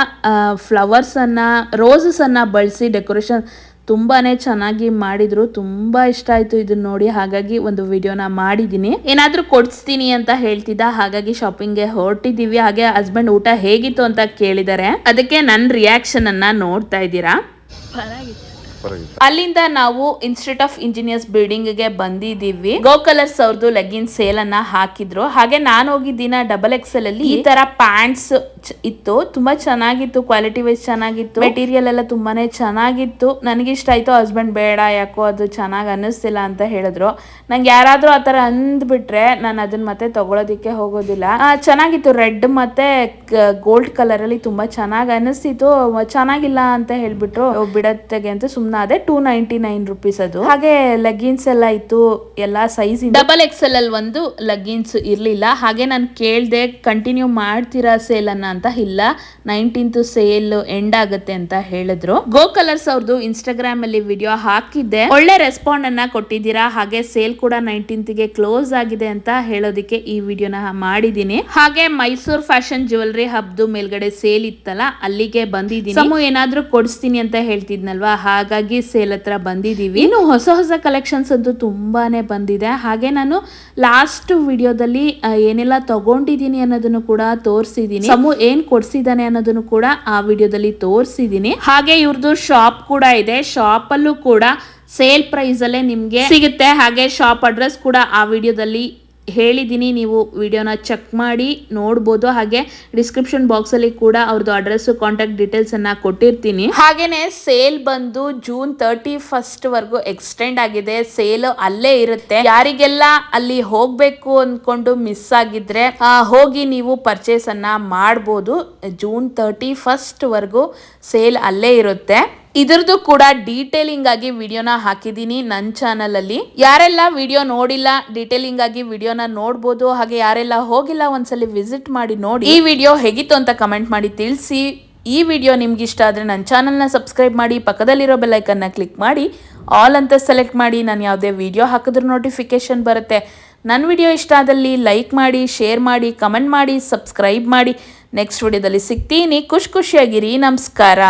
ಫ್ಲವರ್ಸ್ ಅನ್ನ ಬಳಸಿ ಡೆಕೋರೇಷನ್ ತುಂಬಾನೇ ಚೆನ್ನಾಗಿ ಮಾಡಿದ್ರು. ತುಂಬಾ ಇಷ್ಟ ಆಯ್ತು ಇದನ್ನ ನೋಡಿ. ಹಾಗಾಗಿ ಒಂದು ವಿಡಿಯೋನ ಮಾಡಿದ್ದೀನಿ. ಏನಾದರೂ ಕೊಡಿಸ್ತೀನಿ ಅಂತ ಹೇಳ್ತಿದ್ದ, ಹಾಗಾಗಿ ಶಾಪಿಂಗ್ಗೆ ಹೊರಟಿದ್ದೀವಿ. ಹಾಗೆ ಹಸ್ಬೆಂಡ್ ಊಟ ಹೇಗಿತ್ತು ಅಂತ ಕೇಳಿದ್ದಾರೆ ಅದಕ್ಕೆ ನನ್ನ ರಿಯಾಕ್ಷನ್ ಅನ್ನ ನೋಡ್ತಾ ಇದ್ದೀರಾ. ಅಲ್ಲಿಂದ ನಾವು ಇನ್ಸ್ಟಿಟ್ಯೂಟ್ ಆಫ್ ಇಂಜಿನಿಯರ್ಸ್ ಬಿಲ್ಡಿಂಗ್ಗೆ ಬಂದಿದೀವಿ ಗೋ ಕಲರ್ಸ್ ಅವ್ರದ್ದು ಲೆಗಿನ್ ಸೇಲ್ ಅನ್ನ ಹಾಕಿದ್ರು. ಹಾಗೆ ನಾನು ಹೋಗಿದ್ದಿನ ಡಬಲ್ ಎಕ್ಸೆಲ್ ಅಲ್ಲಿ ಈ ತರ ಪ್ಯಾಂಟ್ಸ್ ಇತ್ತು. ತುಂಬಾ ಚೆನ್ನಾಗಿತ್ತು ಕ್ವಾಲಿಟಿ ವೈಸ್ ಚೆನ್ನಾಗಿತ್ತು. ಮೆಟೀರಿಯಲ್ ಎಲ್ಲ ತುಂಬಾನೇ ಚೆನ್ನಾಗಿತ್ತು. ನನಗೆ ಇಷ್ಟ ಆಯ್ತು ಹಸ್ಬೆಂಡ್ ಬೇಡ, ಯಾಕೋ ಅದು ಚೆನ್ನಾಗಿ ಅನ್ನಿಸ್ತಿಲ್ಲ ಅಂತ ಹೇಳಿದ್ರು. ನಂಗೆ ಯಾರಾದ್ರೂ ಆತರ ಅಂದ್ಬಿಟ್ರೆ ನಾನು ಅದನ್ನ ಮತ್ತೆ ತಗೊಳೋದಿಕ್ಕೆ ಹೋಗೋದಿಲ್ಲ. ಚೆನ್ನಾಗಿತ್ತು. ರೆಡ್ ಮತ್ತೆ ಗೋಲ್ಡ್ ಕಲರ್ ಅಲ್ಲಿ ತುಂಬಾ ಚೆನ್ನಾಗಿ ಅನ್ನಿಸ್ತಿತ್ತು. ಚೆನ್ನಾಗಿಲ್ಲ ಅಂತ ಹೇಳ್ಬಿಟ್ರು. ಬಿಡತ್ತೆಗೆ ಅಂತ ಸುಮ್ನ ಅದೇ ಟೂ ನೈಂಟಿ ನೈನ್ ರುಪೀಸ್ ಅದು. ಹಾಗೆ ಲೆಗ್ಗಿನ್ಸ್ ಎಲ್ಲ ಇತ್ತು. ಎಲ್ಲಾ ಸೈಜ್ ಡಬಲ್ ಎಲ್ ಅಲ್ಲಿ ಒಂದು ಲೆಗ್ಗಿನ್ಸ್ ಇರ್ಲಿಲ್ಲ. ಹಾಗೆ ನಾನು ಕೇಳ್ದೆ ಕಂಟಿನ್ಯೂ ಮಾಡ್ತೀರಾ ಸೇಲ್ ಅನ್ನ? ಅಂತ ಇಲ್ಲ. ನೈನ್ಟೀನ್ತ್ ಸೇಲ್ ಎಂಡ್ ಆಗುತ್ತೆ ಅಂತ ಹೇಳಿದ್ರು. ಗೋ ಕಲರ್ಸ್ ಅವ್ರದ್ದು ಇನ್ಸ್ಟಾಗ್ರಾಮ್ ಅಲ್ಲಿ ವಿಡಿಯೋ ಹಾಕಿದ್ದೆ. ಒಳ್ಳೆ ರೆಸ್ಪಾಂಡ್ ಅನ್ನ ಕೊಟ್ಟಿದ್ದೀರಾ? ಹಾಗೆ ಸೇಲ್ ಕೂಡ ನೈನ್ಟೀನ್ತ್ಗೆ ಕ್ಲೋಸ್ ಆಗಿದೆ ಅಂತ ಹೇಳೋದಿಕ್ಕೆ ಈ ವಿಡಿಯೋನ ಮಾಡಿದೀನಿ ಹಾಗೆ ಮೈಸೂರ್ ಫ್ಯಾಷನ್ ಜ್ಯುವೆಲ್ರಿ ಹಬ್ದು ಮೇಲ್ಗಡೆ ಸೇಲ್ ಇತ್ತಲ್ಲ, ಅಲ್ಲಿಗೆ ಬಂದಿದ್ದೀನಿ. ಸಮು ಏನಾದ್ರೂ ಕೊಡಿಸ್ತೀನಿ ಅಂತ ಹೇಳ್ತಿದ್ನಲ್ವಾ? ಹಾಗಾಗಿ ಸೇಲ್ ಹತ್ರ ಬಂದಿದೀವಿ ಇನ್ನು ಹೊಸ ಹೊಸ ಕಲೆಕ್ಷನ್ಸ್ ಅಂತೂ ತುಂಬಾನೇ ಬಂದಿದೆ. ಹಾಗೆ ನಾನು ಲಾಸ್ಟ್ ವಿಡಿಯೋದಲ್ಲಿ ಏನೆಲ್ಲ ತಗೊಂಡಿದ್ದೀನಿ ಅನ್ನೋದನ್ನು ಕೂಡ ತೋರಿಸಿದೀನಿ ಏನ್ ಕೊಡ್ಸಿದಾನೆ ಅನ್ನೋದನ್ನು ಕೂಡ ಆ ವಿಡಿಯೋದಲ್ಲಿ ತೋರಿಸಿದೀನಿ. ಹಾಗೆ ಇವ್ರದ್ದು ಶಾಪ್ ಕೂಡ ಇದೆ. ಶಾಪ್ ಅಲ್ಲೂ ಕೂಡ ಸೇಲ್ ಪ್ರೈಸ್ ಅಲ್ಲೇ ನಿಮ್ಗೆ ಸಿಗುತ್ತೆ. ಹಾಗೆ ಶಾಪ್ ಅಡ್ರೆಸ್ ಕೂಡ ಆ ವಿಡಿಯೋದಲ್ಲಿ ಹೇಳಿದ್ದೀನಿ ನೀವು ವಿಡಿಯೋನ ಚೆಕ್ ಮಾಡಿ ನೋಡ್ಬೋದು. ಹಾಗೆ ಡಿಸ್ಕ್ರಿಪ್ಷನ್ ಬಾಕ್ಸ್ ಅಲ್ಲಿ ಕೂಡ ಅವ್ರದ್ದು ಅಡ್ರೆಸ್ ಕಾಂಟ್ಯಾಕ್ಟ್ ಡೀಟೇಲ್ಸ್ ಅನ್ನ ಕೊಟ್ಟಿರ್ತೀನಿ. ಹಾಗೆಯೇ ಸೇಲ್ ಬಂದು ಜೂನ್ ತರ್ಟಿ ಫಸ್ಟ್ ವರ್ಗು ಎಕ್ಸ್ಟೆಂಡ್ ಆಗಿದೆ. ಸೇಲ್ ಅಲ್ಲೇ ಇರುತ್ತೆ. ಯಾರಿಗೆಲ್ಲ ಅಲ್ಲಿ ಹೋಗ್ಬೇಕು ಅಂದ್ಕೊಂಡು ಮಿಸ್ ಆಗಿದ್ರೆ ಹೋಗಿ ನೀವು ಪರ್ಚೇಸ್ ಅನ್ನ ಮಾಡ್ಬೋದು. ಜೂನ್ ತರ್ಟಿ ಫಸ್ಟ್ ವರ್ಗು ಸೇಲ್ ಅಲ್ಲೇ ಇರುತ್ತೆ. ಇದ್ರದ್ದು ಕೂಡ ಡೀಟೇಲಿಂಗ್ ಆಗಿ ವಿಡಿಯೋನ ಹಾಕಿದ್ದೀನಿ ನನ್ನ ಚಾನಲ್ ಅಲ್ಲಿ. ಯಾರೆಲ್ಲ ವಿಡಿಯೋ ನೋಡಿಲ್ಲ ಡೀಟೇಲಿಂಗ್ ಆಗಿ ವಿಡಿಯೋನ ನೋಡ್ಬೋದು, ಹಾಗೆ ಯಾರೆಲ್ಲ ಹೋಗಿಲ್ಲ ಒಂದ್ಸಲಿ ವಿಸಿಟ್ ಮಾಡಿ ನೋಡಿ, ಈ ವಿಡಿಯೋ ಹೇಗಿತ್ತು ಅಂತ ಕಮೆಂಟ್ ಮಾಡಿ ತಿಳಿಸಿ. ಈ ವಿಡಿಯೋ ನಿಮ್ಗೆ ಇಷ್ಟ ಆದರೆ ನನ್ನ ಚಾನಲ್ನ ಸಬ್ಸ್ಕ್ರೈಬ್ ಮಾಡಿ, ಪಕ್ಕದಲ್ಲಿರೋ ಬೆಲ್ಲೈಕನ್ನ ಕ್ಲಿಕ್ ಮಾಡಿ. ಆಲ್ ಅಂತ ಸೆಲೆಕ್ಟ್ ಮಾಡಿ, ನಾನು ಯಾವುದೇ ವಿಡಿಯೋ ಹಾಕಿದ್ರೂ ನೋಟಿಫಿಕೇಶನ್ ಬರುತ್ತೆ. ನನ್ನ ವಿಡಿಯೋ ಇಷ್ಟ ಆದಲ್ಲಿ ಲೈಕ್ ಮಾಡಿ ಶೇರ್ ಮಾಡಿ ಕಮೆಂಟ್ ಮಾಡಿ ಸಬ್ಸ್ಕ್ರೈಬ್ ಮಾಡಿ. ನೆಕ್ಸ್ಟ್ ವಿಡಿಯೋದಲ್ಲಿ ಸಿಗ್ತೀನಿ. ಖುಷಿ ಖುಷಿಯಾಗಿರಿ. ನಮಸ್ಕಾರ.